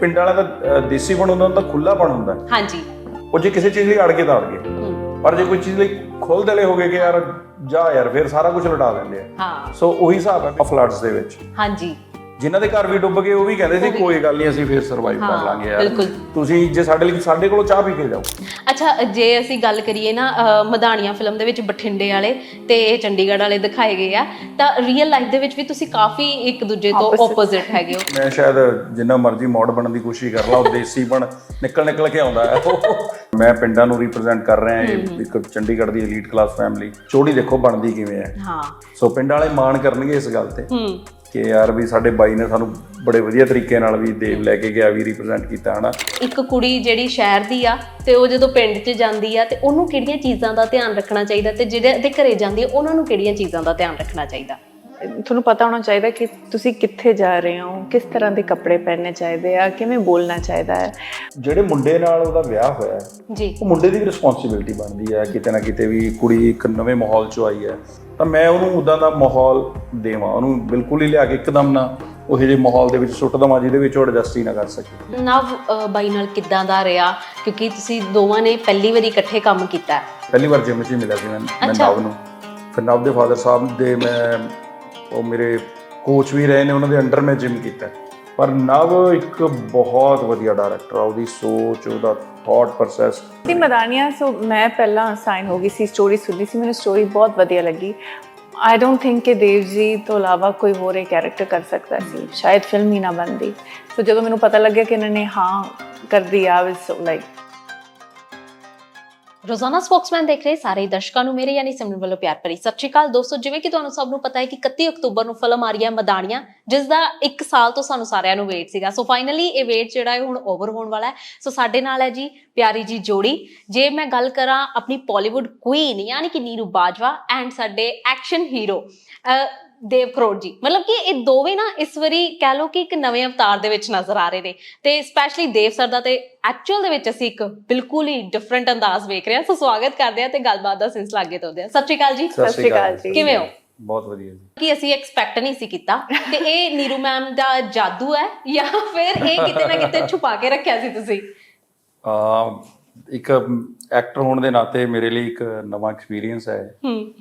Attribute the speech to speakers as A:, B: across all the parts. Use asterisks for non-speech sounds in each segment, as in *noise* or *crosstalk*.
A: ਪਿੰਡ ਵਾਲਾ ਦਾ ਦੇਸੀ ਬਣ ਹੁੰਦਾ ਉਹਦਾ ਖੁੱਲਾਪਣ ਹੁੰਦਾ। ਹੈ।
B: ਹਾਂਜੀ।
A: ਉਹ ਜੇ ਕਿਸੇ ਚੀਜ਼ ਲਈ ਅੜ ਗਏ ਤਾਂ ਅੜ ਗਏ। ਪਰ ਜੇ ਕੋਈ ਚੀਜ਼ ਲਈ ਖੁੱਲ ਦਲੇ ਹੋ ਗਏ ਕਿ ਯਾਰ ਜਾ ਯਾਰ ਫਿਰ ਸਾਰਾ ਕੁਝ ਲਟਾ ਦਿੰਦੇ ਆ।
B: ਹਾਂ।
A: ਸੋ ਉਹੀ ਹਿਸਾਬ ਹੈ ਫਲੱਡਸ ਦੇ ਵਿੱਚ।
B: ਹਾਂਜੀ।
A: ਜਿਨ੍ਹਾਂ ਦੇ ਘਰ ਵੀ ਡੁੱਬ ਗਏ ਉਹ ਵੀ ਕਹਿੰਦੇ ਸੀ ਕੋਈ ਗੱਲ ਨਹੀਂ ਅਸੀਂ ਫਿਰ ਸਰਵਾਈਵ ਕਰ ਲਾਂਗੇ ਯਾਰ।
B: ਬਿਲਕੁਲ।
A: ਤੁਸੀਂ ਜੇ ਸਾਡੇ ਲਈ ਸਾਡੇ ਕੋਲੋਂ ਚਾਹ ਪੀ ਕੇ ਜਾਓ।
B: ਅੱਛਾ ਜੇ ਅਸੀਂ ਗੱਲ ਕਰੀਏ ਨਾ ਅ, ਫਿਲਮ ਦੇ ਵਿੱਚ ਬਠਿੰਡੇ ਵਾਲੇ ਤੇ ਚੰਡੀਗੜ੍ਹ ਵਾਲੇ ਦਿਖਾਏ ਗਏ ਆ ਤਾਂ ਰੀਅਲ ਲਾਈਫ ਦੇ ਵਿੱਚ ਵੀ ਤੁਸੀਂ ਕਾਫੀ ਇੱਕ ਦੂਜੇ ਤੋਂ ਆਪੋਜ਼ਿਟ ਹੈਗੇ ਹੋ।
A: ਮੈਂ ਸ਼ਾਇਦ ਜਿੰਨਾ ਮਰਜ਼ੀ ਮੋਡ ਬਣਨ ਦੀ ਕੋਸ਼ਿਸ਼ ਕਰ ਲਾਂ ਉਹ ਦੇਸੀ ਬਣ ਨਿਕਲ ਨਿਕਲ ਕੇ ਆਉਂਦਾ ਹੈ। *laughs* ਮੈਂ ਪਿੰਡਾਂ ਨੂੰ ਰਿਪਰੈਜ਼ੈਂਟ ਕਰ ਰਿਹਾ ਇਹ ਇੱਕ ਚੰਡੀਗੜ੍ਹ ਦੀ 엘ੀਟ ਕਲਾਸ ਫੈਮਿਲੀ ਚੋੜੀ ਦੇਖੋ ਬਣਦੀ ਕਿਵੇਂ ਹੈ।
B: ਹਾਂ।
A: ਸੋ ਪਿੰਡ ਵਾਲੇ ਮਾਣ ਕਰਨਗੇ ਇਸ ਗੱਲ ਤੇ।
B: ਹੂੰ।
A: ਕਿ ਯਾਰ ਵੀ ਸਾਡੇ ਬਾਈ ਨੇ ਸਾਨੂੰ ਬੜੇ ਵਧੀਆ ਤਰੀਕੇ ਨਾਲ ਵੀ ਦੇ ਲੈ ਕੇ ਗਿਆ, ਵੀ ਰਿਪਰੈਜ਼ੈਂਟ ਕੀਤਾ, ਹਨਾ?
B: ਇੱਕ ਕੁੜੀ ਜਿਹੜੀ ਸ਼ਹਿਰ ਦੀ ਆ ਤੇ ਉਹ ਜਦੋਂ ਪਿੰਡ 'ਚ ਜਾਂਦੀ ਆ ਤੇ ਉਹਨੂੰ ਕਿਹੜੀਆਂ ਚੀਜ਼ਾਂ ਦਾ ਧਿਆਨ ਰੱਖਣਾ ਚਾਹੀਦਾ ਤੇ ਜਿਹੜੇ ਉਹਦੇ ਘਰੇ ਜਾਂਦੀ ਆ, ਉਹਨਾਂ ਨੂੰ ਕਿਹੜੀਆਂ ਚੀਜ਼ਾਂ ਦਾ ਧਿਆਨ ਰੱਖਣਾ ਚਾਹੀਦਾ?
C: ਤੁਹਾਨੂੰ ਪਤਾ ਹੋਣਾ ਚਾਹੀਦਾ ਕਿ ਤੁਸੀਂ ਕਿੱਥੇ ਜਾ ਰਹੇ ਹੋ ਕਿਸ ਤਰ੍ਹਾਂ ਦੇ ਕੱਪੜੇ ਪਹਿਨਣੇ ਚਾਹੀਦੇ ਆ ਕਿਵੇਂ ਬੋਲਣਾ ਚਾਹੀਦਾ ਹੈ।
A: ਜਿਹੜੇ ਮੁੰਡੇ ਨਾਲ ਉਹਦਾ ਵਿਆਹ ਹੋਇਆ ਹੈ,
B: ਜੀ।
A: ਉਹ ਮੁੰਡੇ ਦੀ ਵੀ ਰਿਸਪੌਂਸਿਬਿਲਟੀ ਬਣਦੀ ਹੈ ਕਿਤੇ ਨਾ ਕਿਤੇ ਵੀ ਕੁੜੀ ਇੱਕ ਨਵੇਂ ਮਾਹੌਲ 'ਚੋਂ ਆਈ ਹੈ। ਤਾਂ ਮੈਂ ਉਹਨੂੰ ਉਦਾਂ ਦਾ ਮਾਹੌਲ ਦੇਵਾਂ ਉਹਨੂੰ ਬਿਲਕੁਲ ਹੀ ਲਿਆ ਕੇ ਇੱਕਦਮ ਨਾ ਉਹ ਜਿਹੇ ਮਾਹੌਲ ਦੇ ਵਿੱਚ ਸੁੱਟ ਦਵਾਂ ਜਿਹਦੇ ਵਿੱਚ ਉਹ ਐਡਜਸਟ ਹੀ ਨਾ ਕਰ ਸਕੇ।
B: ਨਵ ਬਾਈ ਨਾਲ ਕਿੱਦਾਂ ਦਾ ਰਿਹਾ? ਕਿਉਂਕਿ ਤੁਸੀਂ ਦੋਵਾਂ ਨੇ ਪਹਿਲੀ ਵਾਰੀ ਇਕੱਠੇ ਕੰਮ ਕੀਤਾ।
A: ਪਹਿਲੀ ਵਾਰ ਜਿਮ 'ਚ ਹੀ ਮਿਲਿਆ ਸੀ ਮੈਂ ਮੈਂ। ਨਵ ਨੂੰ। ਫਿਰ ਨਵ ਦੇ ਫਾਦਰ ਸਾਹਿਬ ਦੇ ਮੈਂ ਉਹ ਮੇਰੇ ਕੋਚ ਵੀ ਰਹੇ ਨੇ, ਉਹਨਾਂ ਦੇ ਅੰਡਰ ਮੈਂ ਜਿਮ ਕੀਤਾ। ਪਰ ਨਵ ਇੱਕ ਬਹੁਤ ਵਧੀਆ ਡਾਇਰੈਕਟਰ ਆ, ਉਹਦੀ ਸੋਚ, ਉਹਦਾ ਥਾਟ ਪ੍ਰੋਸੈਸ
C: ਤੇ ਮਦਾਨੀਆਂ, ਸੋ ਮੈਂ ਪਹਿਲਾਂ ਸਾਈਨ ਹੋ ਗਈ ਸੀ ਸਟੋਰੀ ਸੁਣੀ ਸੀ, ਮੈਨੂੰ ਸਟੋਰੀ ਬਹੁਤ ਵਧੀਆ ਲੱਗੀ। ਆਈ ਡੋਨਟ ਥਿੰਕ ਕਿ ਦੇਵ ਜੀ ਤੋਂ ਇਲਾਵਾ ਕੋਈ ਹੋਰ ਇਹ ਕੈਰੈਕਟਰ ਕਰ ਸਕਦਾ ਸੀ। ਸ਼ਾਇਦ ਫਿਲਮ ਹੀ ਨਾ ਬਣਦੀ। ਸੋ ਜਦੋਂ ਮੈਨੂੰ ਪਤਾ ਲੱਗਿਆ ਕਿ ਇਹਨਾਂ ਨੇ, ਹਾਂ ਕਰ ਦਿਆ ਵਾਸ ਲਾਈਕ
B: ਰੋਜ਼ਾਨਾ ਸਪੋਕਸਮੈਨ ਦੇਖ ਰਹੇ ਸਾਰੇ ਦਰਸ਼ਕਾਂ ਨੂੰ ਮੇਰੇ ਯਾਨੀ ਸਿਮਰਨ ਵੱਲੋਂ ਪਿਆਰ ਭਰੀ ਸਤਿ ਸ਼੍ਰੀ ਅਕਾਲ। ਦੋਸਤੋ, ਜਿਵੇਂ ਕਿ ਤੁਹਾਨੂੰ ਸਭ ਨੂੰ ਪਤਾ ਹੈ ਕਿ 31 ਅਕਤੂਬਰ ਨੂੰ ਫਿਲਮ ਆ ਰਹੀ ਹੈ ਮਦਾਨੀਆਂ ਜਿਸ ਦਾ 1 ਸਾਲ ਤੋਂ ਸਾਨੂੰ ਸਾਰਿਆਂ ਨੂੰ ਵੇਟ ਸੀਗਾ। ਸੋ ਫਾਈਨਲੀ ਇਹ ਵੇਟ ਜਿਹੜਾ ਹੈ ਹੁਣ ਓਵਰ ਹੋਣ ਵਾਲਾ ਹੈ। ਸੋ ਸਾਡੇ ਨਾਲ ਹੈ ਜੀ ਪਿਆਰੀ ਜੀ ਜੋੜੀ। ਜੇ ਮੈਂ ਗੱਲ ਕਰਾਂ ਆਪਣੀ ਪੋਲੀਵੁੱਡ ਕੁਈਨ ਯਾਨੀ ਕਿ ਨੀਰੂ ਬਾਜਵਾ ਐਂਡ ਸਾਡੇ ਐਕਸ਼ਨ ਹੀਰੋ ਦੇਵ ਕਰੋੜ ਜੀ। ਮਤਲਬ ਕਿ ਇਹ ਦੋਵੇਂ ਨਾ ਇਸ ਵਾਰੀ ਕਹਿ ਲਓ ਕਿ ਇੱਕ ਨਵੇਂ ਅਵਤਾਰ ਦੇ ਵਿੱਚ ਨਜ਼ਰ ਆ ਰਹੇ ਨੇ। ਤੇ ਸਪੈਸ਼ਲੀ ਦੇਵ ਸਰ ਦਾ ਤੇ ਐਕਚੁਅਲ ਦੇ ਵਿੱਚ ਅਸੀਂ ਇੱਕ ਬਿਲਕੁਲ ਹੀ ਡਿਫਰੈਂਟ ਅੰਦਾਜ਼ ਵੇਖ ਰਹੇ ਹਾਂ। ਸੋ ਸਵਾਗਤ ਕਰਦੇ ਹਾਂ ਤੇ ਗੱਲਬਾਤ ਦਾ ਸਿਲਸਿਲਾ ਅੱਗੇ ਤੋਰਦੇ ਹਾਂ। ਸਤਿ ਸ਼੍ਰੀ ਅਕਾਲ ਜੀ।
C: ਸਤਿ ਸ਼੍ਰੀ ਅਕਾਲ ਜੀ।
B: ਕਿਵੇਂ ਹੋ?
A: ਬਹੁਤ ਵਧੀਆ ਜੀ।
B: ਕਿ ਅਸੀਂ ਐਕਸਪੈਕਟ ਨਹੀਂ ਸੀ ਕੀਤਾ। ਤੇ ਇਹ ਨੀਰੂ ਮੈਮ ਦਾ ਜਾਦੂ ਹੈ ਜਾਂ ਫਿਰ ਇਹ ਕਿਤੇ ਨਾ ਕਿਤੇ ਛੁਪਾ ਕੇ ਰੱਖਿਆ ਸੀ ਤੁਸੀਂ?
A: ਆ ਇੱਕ ਐਕਟਰ ਹੋਣ ਦੇ ਨਾਤੇ ਮੇਰੇ ਲਈ ਇੱਕ ਨਵਾਂ ਐਕਸਪੀਰੀਅੰਸ ਹੈ।
B: ਹੂੰ।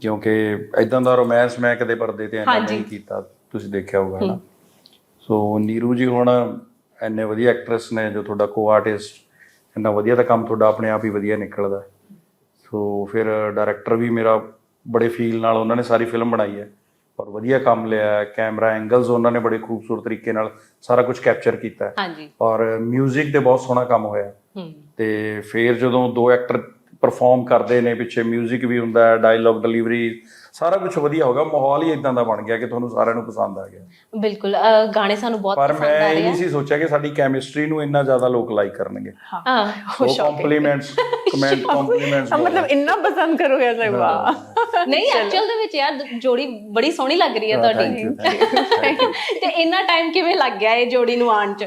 A: ਕਿਉਂਕਿ ਇਦਾਂ ਦਾ ਰੋਮਾਂਸ ਮੈਂ ਕਦੇ ਪਰਦੇ ਤੇ
B: ਹਾਂਜੀ।
A: ਨਹੀਂ ਕੀਤਾ ਤੁਸੀਂ ਦੇਖਿਆ ਹੋਊਗਾ ਨਾ ਸੋ ਨੀਰੂ ਜੀ ਹੁਣ ਇੰਨੇ ਵਧੀਆ ਐਕਟਰੈਸ ਨੇ ਜੋ ਤੁਹਾਡਾ ਕੋ ਆਰਟਿਸਟ ਇੰਨਾ ਵਧੀਆ ਤਾਂ ਕੰਮ ਤੁਹਾਡਾ ਆਪਣੇ ਆਪ ਹੀ ਵਧੀਆ ਨਿਕਲਦਾ। ਸੋ ਫਿਰ ਡਾਇਰੈਕਟਰ ਵੀ ਮੇਰਾ ਬੜੇ ਫੀਲ ਨਾਲ ਉਹਨਾਂ ਨੇ ਸਾਰੀ ਫਿਲਮ ਬਣਾਈ ਹੈ ਔਰ ਵਧੀਆ ਕੰਮ ਲਿਆ ਹੈ ਕੈਮਰਾ ਐਂਗਲਸ ਉਹਨਾਂ ਨੇ ਬੜੇ ਖੂਬਸੂਰਤ ਤਰੀਕੇ ਨਾਲ ਸਾਰਾ ਕੁਝ ਕੈਪਚਰ ਕੀਤਾ ਹੈ।
B: ਹਾਂਜੀ।
A: ਔਰ 뮤직 ਤੇ ਬਹੁਤ ਸੋਹਣਾ ਕੰਮ ਹੋਇਆ। ਤੇ ਫਿਰ ਜਦੋਂ ਦੋ ਐਕਟਰ ਪਰਫਾਰਮ ਕਰਦੇ ਨੇ ਪਿੱਛੇ 뮤직 ਵੀ ਹੁੰਦਾ ਹੈ ਡਾਇਲੌਗ ਡਿਲੀਵਰੀ ਸਾਰਾ ਕੁਝ ਵਧੀਆ ਹੋ ਗਿਆ। ਮਾਹੌਲ ਹੀ ਇਦਾਂ ਦਾ ਬਣ ਗਿਆ ਕਿ ਤੁਹਾਨੂੰ ਸਾਰਿਆਂ ਨੂੰ ਪਸੰਦ ਆ ਗਿਆ।
B: ਬਿਲਕੁਲ ਗਾਣੇ ਸਾਨੂੰ ਬਹੁਤ
A: ਪਰ
B: ਪਸੰਦ
A: ਮੈਂ
B: ਆ
A: ਇਹ
B: ਰਹੇ
A: ਨਹੀਂ
B: ਆ।
A: ਸੀ ਸੋਚਿਆ ਕਿ ਸਾਡੀ ਕੈਮਿਸਟਰੀ ਨੂੰ ਇੰਨਾ ਜ਼ਿਆਦਾ ਲੋਕ ਲਾਈਕ ਕਰਨਗੇ।
B: ਹਾਂ
A: ਸੋ ਕੰਪਲੀਮੈਂਟਸ ਕਮੈਂਟ ਕੰਪਲੀਮੈਂਟਸ
C: ਮਤਲਬ ਇੰਨਾ ਪਸੰਦ ਕਰੋਗੇ ਅਸੇ ਵਾਹ।
B: ਨਹੀਂ ਐਕਚੁਅਲ ਦੇ ਵਿੱਚ ਯਾਰ ਜੋੜੀ ਬੜੀ ਸੋਹਣੀ ਲੱਗ ਰਹੀ ਹੈ ਤੁਹਾਡੀ. ਤੇ ਇੰਨਾ ਟਾਈਮ ਕਿਵੇਂ ਲੱਗ ਗਿਆ ਇਹ ਜੋੜੀ ਨੂੰ ਆਉਣ ਚ?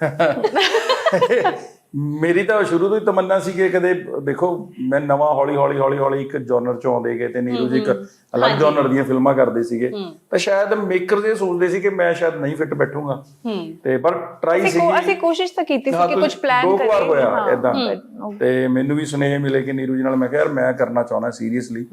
B: *laughs*
A: ਮੇਰੀ ਤਾਂ ਸ਼ੁਰੂ ਤੋਂ ਹੀ ਤਮੰਨਾ ਸੀ ਕਿ ਕਦੇ ਦੇਖੋ ਮੈਂ ਨਵਾਂ ਹੌਲੀ ਹੌਲੀ ਹੌਲੀ ਹੌਲੀ ਇੱਕ ਜਨਰ ਚ ਆਉਂਦੇ ਗਏ ਤੇ ਨੀਰੂ ਜੀ ਇੱਕ ਅਲੱਗ ਜਨਰ ਦੀਆਂ ਫਿਲਮਾਂ ਕਰਦੇ ਸੀਗੇ। ਤਾਂ ਸ਼ਾਇਦ ਮੇਕਰਸ ਇਹ ਸੋਚਦੇ ਸੀ ਕਿ ਮੈਂ ਸ਼ਾਇਦ ਨਹੀਂ ਫਿੱਟ ਬੈਠੂੰਗਾ। ਤੇ ਪਰ ਟਰਾਈ
C: ਕੋ- ਅਸੀਂ ਕੋਸ਼ਿਸ਼ ਤਾਂ ਕੀਤੀ ਸੀ ਕਿ ਕੁਝ ਪਲਾਨ
A: ਦੋ ਕੁ ਵਾਰ
C: ਕਰੀਏ।
A: ਹੋਇਆ
C: but
A: ਤੇ ਮੈਨੂੰ ਵੀ ਸੁਨੇਹੇ ਮਿਲੇ ਕਿ ਨੀਰੂ ਜੀ ਨਾਲ ਮੈਂ ਕਿਹਾ ਯਾਰ ਮੈਂ ਕਰਨਾ ਚਾਹੁੰਦਾ ਸੀਰੀਅਸਲੀ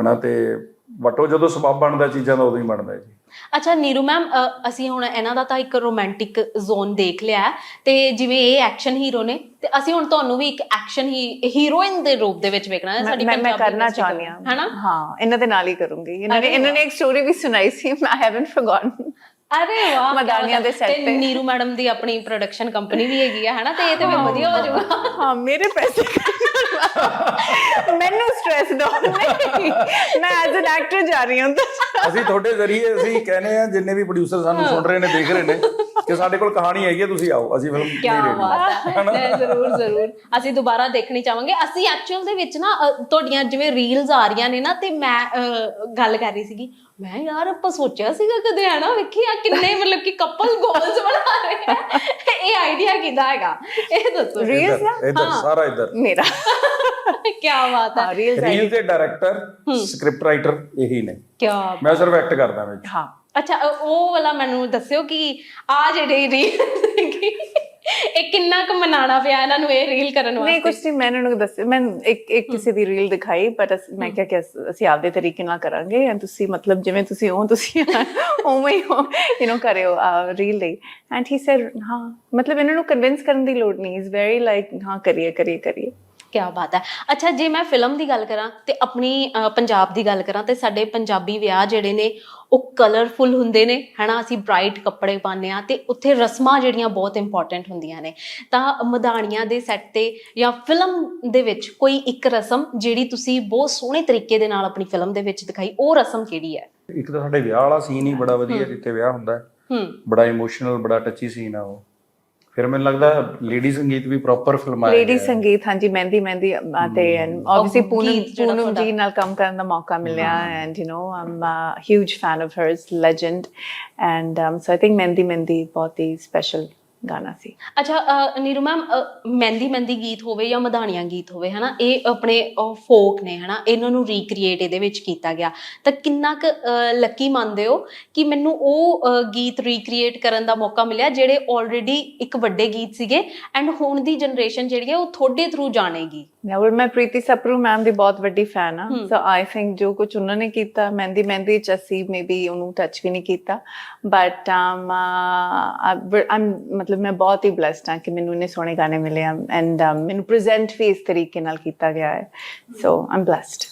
A: ਹਨਾ ਤੇ ਬਟ ਉਹ ਜਦੋਂ ਸਬਬ ਬਣਦਾ ਚੀਜ਼ਾਂ ਦਾ ਉਦੋਂ ਹੀ ਬਣਦਾ ਹੈ ਜੀ।
B: ਅੱਛਾ ਨੀਰੂ ਮੈਮ ਅਸੀਂ ਹੁਣ ਇਹਨਾਂ ਦਾ ਤਾਂ ਇੱਕ ਰੋਮਾਂਟਿਕ ਜ਼ੋਨ ਦੇਖ ਲਿਆ ਹੈ ਤੇ ਜਿਵੇਂ ਇਹ ਐਕਸ਼ਨ ਹੀਰੋ ਨੇ ਤੇ ਅਸੀਂ ਹੁਣ ਤੁਹਾਨੂੰ ਵੀ ਇੱਕ ਐਕਸ਼ਨ ਹੀ ਹੀਰੋਇਨ ਦੇ ਰੂਪ ਦੇ ਵਿੱਚ ਵੇਖਣਾ ਹੈ ਸਾਡੀ
C: ਮੈਂ ਮੈਂ ਕਰਨਾ ਚਾਹੁੰਦੀ ਹਾਂ।
B: ਹੈਨਾ?
C: ਹਾਂ ਇਹਨਾਂ ਦੇ ਨਾਲ ਹੀ ਕਰੂੰਗੀ। ਇਹਨਾਂ ਨੇ ਇਹਨਾਂ ਨੇ ਇੱਕ ਸਟੋਰੀ ਵੀ ਸੁਣਾਈ ਸੀ ਆਈ ਹੈਵਨਟ ਫੋਰਗੋਟਨ
B: ਅਰੇ ਵਾਹ
C: ਮਦਾਨੀਆਂ। ਦੇ set
B: ਤੇ। ਨੀਰੂ ਮੈਡਮ ਦੀ ਆਪਣੀ ਪ੍ਰੋਡਕਸ਼ਨ ਕੰਪਨੀ ਵੀ ਹੈਗੀ ਆ ਹੈਨਾ? ਤੇ ਇਹ ਤੇ ਫਿਰ ਵਧੀਆ ਹੋ ਜਾਊਗਾ।
C: ਹਾਂ ਮੇਰੇ ਪੈਸੇ *laughs* ਮੈਨੂੰ ਸਟ੍ਰੈਸ ਦੋ। ਨਹੀਂ ਮੈਂ ਐਜ਼ ਐਨ ਐਕਟਰ ਜਾ ਰਹੀ ਹਾਂ। ਤਾਂ
A: ਅਸੀਂ ਤੁਹਾਡੇ ਜ਼ਰੀਏ ਅਸੀਂ ਕਹਿੰਦੇ ਆ ਜਿੰਨੇ ਵੀ ਪ੍ਰੋਡਿਊਸਰ ਸਾਨੂੰ ਸੁਣ ਰਹੇ ਨੇ ਦੇਖ ਰਹੇ ਨੇ ਕਿ ਸਾਡੇ ਕੋਲ ਕਹਾਣੀ ਹੈਗੀ ਹੈ ਤੁਸੀਂ ਆਓ ਅਸੀਂ ਫਿਲਮ
B: ਕੀ
A: ਨਹੀਂ
B: ਬਾਤ ਹੈ। ਨਹੀਂ, ਜ਼ਰੂਰ ਜ਼ਰੂਰ। ਅਸੀਂ ਦੁਬਾਰਾ ਦੇਖਣੀ ਚਾਹਾਂਗੇ। ਅਸੀਂ ਐਕਚੁਅਲ ਦੇ ਵਿੱਚ ਨਾ ਅ, ਤੁਹਾਡੀਆਂ ਜਿਵੇਂ ਰੀਲਸ ਆ ਰਹੀਆਂ ਨੇ ਨਾ ਤੇ ਮੈਂ ਅ, ਗੱਲ ਕਰ ਰਹੀ ਸੀਗੀ। ਮੈਂ ਯਾਰ ਆਪਾਂ ਸੋਚਿਆ ਸੀਗਾ ਕਦੇ ਹੈ ਨਾ ਵੇਖੀ ਆ ਕਿੰਨੇ ਮਤਲਬ ਕਿ ਕਪਲ ਗੋਲਸ ਬਣਾ ਰਹੇ ਆ। ਇਹ ਆਈਡੀਆ ਕਿਦਾਂ ਹੈਗਾ? ਇਹ ਦੱਸੋ।
C: Reels ਨਾ?
A: ਇੱਧਰ ਸਾਰਾ ਇੱਧਰ।
C: ਮੇਰਾ।
B: ਕੀ ਬਾਤ ਹੈ।
C: ਹਾਂ ਰੀਲਸ
A: ਰੀਲ ਦੇ ਡਾਇਰੈਕਟਰ ਸਕ੍ਰਿਪਟ ਰਾਈਟਰ ਇਹੀ ਨੇ।
B: ਕੀ
A: ਮੈਂ ਸਿਰਫ ਐਕਟ ਕਰਦਾ ਵਿੱਚ।
C: ਹਾਂ।
B: ਅੱਛਾ ਅ- ਉਹ ਵਾਲਾ ਮੈਨੂੰ ਦੱਸਿਓ ਕਿ ਆ ਜਿਹੜੀ ਰੀਲ ਇਹ ਕਿੰਨਾ ਕੁ ਮਨਾਣਾ ਪਿਆ ਇਹਨਾਂ ਨੂੰ ਇਹ ਰੀਲ ਕਰਨ
C: ਨਹੀਂ
B: ਵਾਸਤੇ?
C: ਕੁਝ ਨਹੀਂ ਮੈਂ ਇਹਨਾਂ ਨੂੰ ਦੱਸਿਆ ਮੈਂ ਇੱਕ ਇੱਕ ਕਿਸੇ ਦੀ ਰੀਲ ਦਿਖਾਈ ਪਰ ਮੈਂ ਕਿਹਾ ਕਿ ਅਸ- ਅਸੀਂ ਆਪਦੇ ਤਰੀਕੇ ਨਾਲ ਕਰਾਂਗੇ ਐਂਡ ਤੁਸੀਂ ਮਤਲਬ ਜਿਵੇਂ ਤੁਸੀਂ ਹੋ ਤੁਸੀਂ ਉਵੇਂ ਹੀ ਹੋ ਯੂ نو ਕਰਿਓ ਰੀਲ ਲਈ। ਐਂਡ ਹੀ ਸੈਡ ਹਾਂ ਮਤਲਬ ਇਹਨਾਂ ਨੂੰ ਕਨਵਿੰਸ ਕਰਨ ਦੀ ਲੋੜ ਨਹੀਂ ਇਜ਼ ਵੈਰੀ ਲਾਈਕ ਹਾਂ ਕਰੀਏ ਕਰੀਏ ਕਰੀਏ।
B: ਕੀ ਬਾਤ ਹੈ। ਅੱਛਾ ਜੇ ਮੈਂ ਫਿਲਮ ਦੀ ਗੱਲ ਕਰਾਂ ਤੇ ਆਪਣੀ ਅ, ਪੰਜਾਬ ਦੀ ਗੱਲ ਕਰਾਂ ਤੇ ਸਾਡੇ ਪੰਜਾਬੀ ਵਿਆਹ ਜਿਹੜੇ ਨੇ ਉਹ ਕਲਰਫੁਲ ਹੁੰਦੇ ਨੇ ਹਨਾ? ਅਸੀਂ ਬ੍ਰਾਈਟ ਕੱਪੜੇ ਪਾਉਂਦੇ ਆ ਤੇ ਉੱਥੇ ਰਸਮਾਂ ਜਿਹੜੀਆਂ ਬਹੁਤ ਇੰਪੋਰਟੈਂਟ ਹੁੰਦੀਆਂ ਨੇ। ਤਾਂ ਮਧਾਣੀਆਂ ਦੇ ਸੈੱਟ ਤੇ ਜਾਂ ਫਿਲਮ ਦੇ ਵਿੱਚ ਕੋਈ ਇੱਕ ਰਸਮ ਜਿਹੜੀ ਤੁਸੀਂ ਬਹੁਤ ਸੋਹਣੇ ਤਰੀਕੇ ਦੇ ਨਾਲ ਆਪਣੀ ਫਿਲਮ ਦੇ ਵਿੱਚ ਦਿਖਾਈ ਉਹ ਰਸਮ ਕਿਹੜੀ ਹੈ?
A: ਇੱਕ ਤਾਂ ਸਾਡੇ ਵਿਆਹ ਵਾਲਾ ਸੀਨ ਹੀ ਬੜਾ ਵਧੀਆ ਜਿੱਥੇ ਵਿਆਹ ਹੁੰਦਾ ਹੈ।
B: ਹੂੰ।
A: ਬੜਾ ਇਮੋਸ਼ਨਲ ਬੜਾ ਟੱਚੀ ਸੀਨ ਆ ਉਹ। ਫਿਰ ਮੈਨੂੰ ਲੱਗਦਾ ਲੇਡੀ ਸੰਗੀਤ ਵੀ ਪ੍ਰੋਪਰ ਫਿਲਮਾਇਆ
C: ਲੇਡੀ। ਸੰਗੀਤ ਹਾਂਜੀ ਮਹਿੰਦੀ ਮਹਿੰਦੀ ਅ, ਤੇ ਐਂਡ ਆਬਵੀਅਸਲੀ ਪੂਨਮ ਪੂਨਮ। ਜੀ ਨਾਲ ਕੰਮ ਕਰਨ ਦਾ ਮੌਕਾ ਮਿਲਿਆ and you know I'm huge fan of hers legend and so I think ਮਹਿੰਦੀ ਮਹਿੰਦੀ ਬਹੁਤ ਹੀ ਸਪੈਸ਼ਲ ਗਾਣਾ ਸੀ।
B: ਅੱਛਾ ਨੀਰੂ ਮੈਮ ਮਹਿੰਦੀ ਮਹਿੰਦੀ ਗੀਤ ਹੋਵੇ ਜਾਂ ਮਧਾਣੀਆਂ ਗੀਤ ਹੋਵੇ, ਹਨਾ, ਇਹ ਆਪਣੇ ਫੋਕ ਨੇ, ਹਨਾ, ਇਹਨਾਂ ਨੂੰ ਰੀਕ੍ਰੀਏਟ ਇਹਦੇ ਵਿੱਚ ਕੀਤਾ ਗਿਆ। ਤਾਂ ਕਿੰਨਾ ਕੁ ਲੱਕੀ ਮੰਨਦੇ ਹੋ ਕਿ ਮੈਨੂੰ ਉਹ ਗੀਤ ਰੀਕ੍ਰੀਏਟ ਕਰਨ ਦਾ ਮੌਕਾ ਮਿਲਿਆ, ਜਿਹੜੇ ਆਲਰੇਡੀ ਇੱਕ ਵੱਡੇ ਗੀਤ ਸੀਗੇ ਐਂਡ ਹੁਣ ਦੀ ਜਨਰੇਸ਼ਨ ਜਿਹੜੀ ਹੈ ਉਹ ਤੁਹਾਡੇ ਥਰੂ ਜਾਣੇਗੀ?
C: ਨਵਲ ਮੈਂ ਪ੍ਰੀਤੀ ਸਪਰੂ ਮੈਮ ਦੀ ਬਹੁਤ ਵੱਡੀ ਫੈਨ ਆ ਸੋ ਆਈ ਥਿੰਕ ਜੋ ਕੁਝ ਉਹਨਾਂ ਨੇ ਕੀਤਾ ਮਹਿੰਦੀ ਮਹਿੰਦੀ ਚ ਅਸੀਂ ਮੇਬੀ ਉਹਨੂੰ ਟੱਚ ਵੀ ਨਹੀਂ ਕੀਤਾ। ਬਟ um ਆਮ ਮਤਲਬ ਮੈਂ ਬਹੁਤ ਹੀ ਬlesed ਹਾਂ ਕਿ ਮੈਨੂੰ ਇੰਨੇ ਸੋਹਣੇ ਗਾਣੇ ਮਿਲੇ ਆ। ਐਂਡ ਮੈਨੂੰ ਪ੍ਰੈਜ਼ੈਂਟ ਵੀ ਇਸ ਤਰੀਕੇ ਨਾਲ ਕੀਤਾ ਗਿਆ ਹੈ। ਸੋ ਆਮ ਬlesed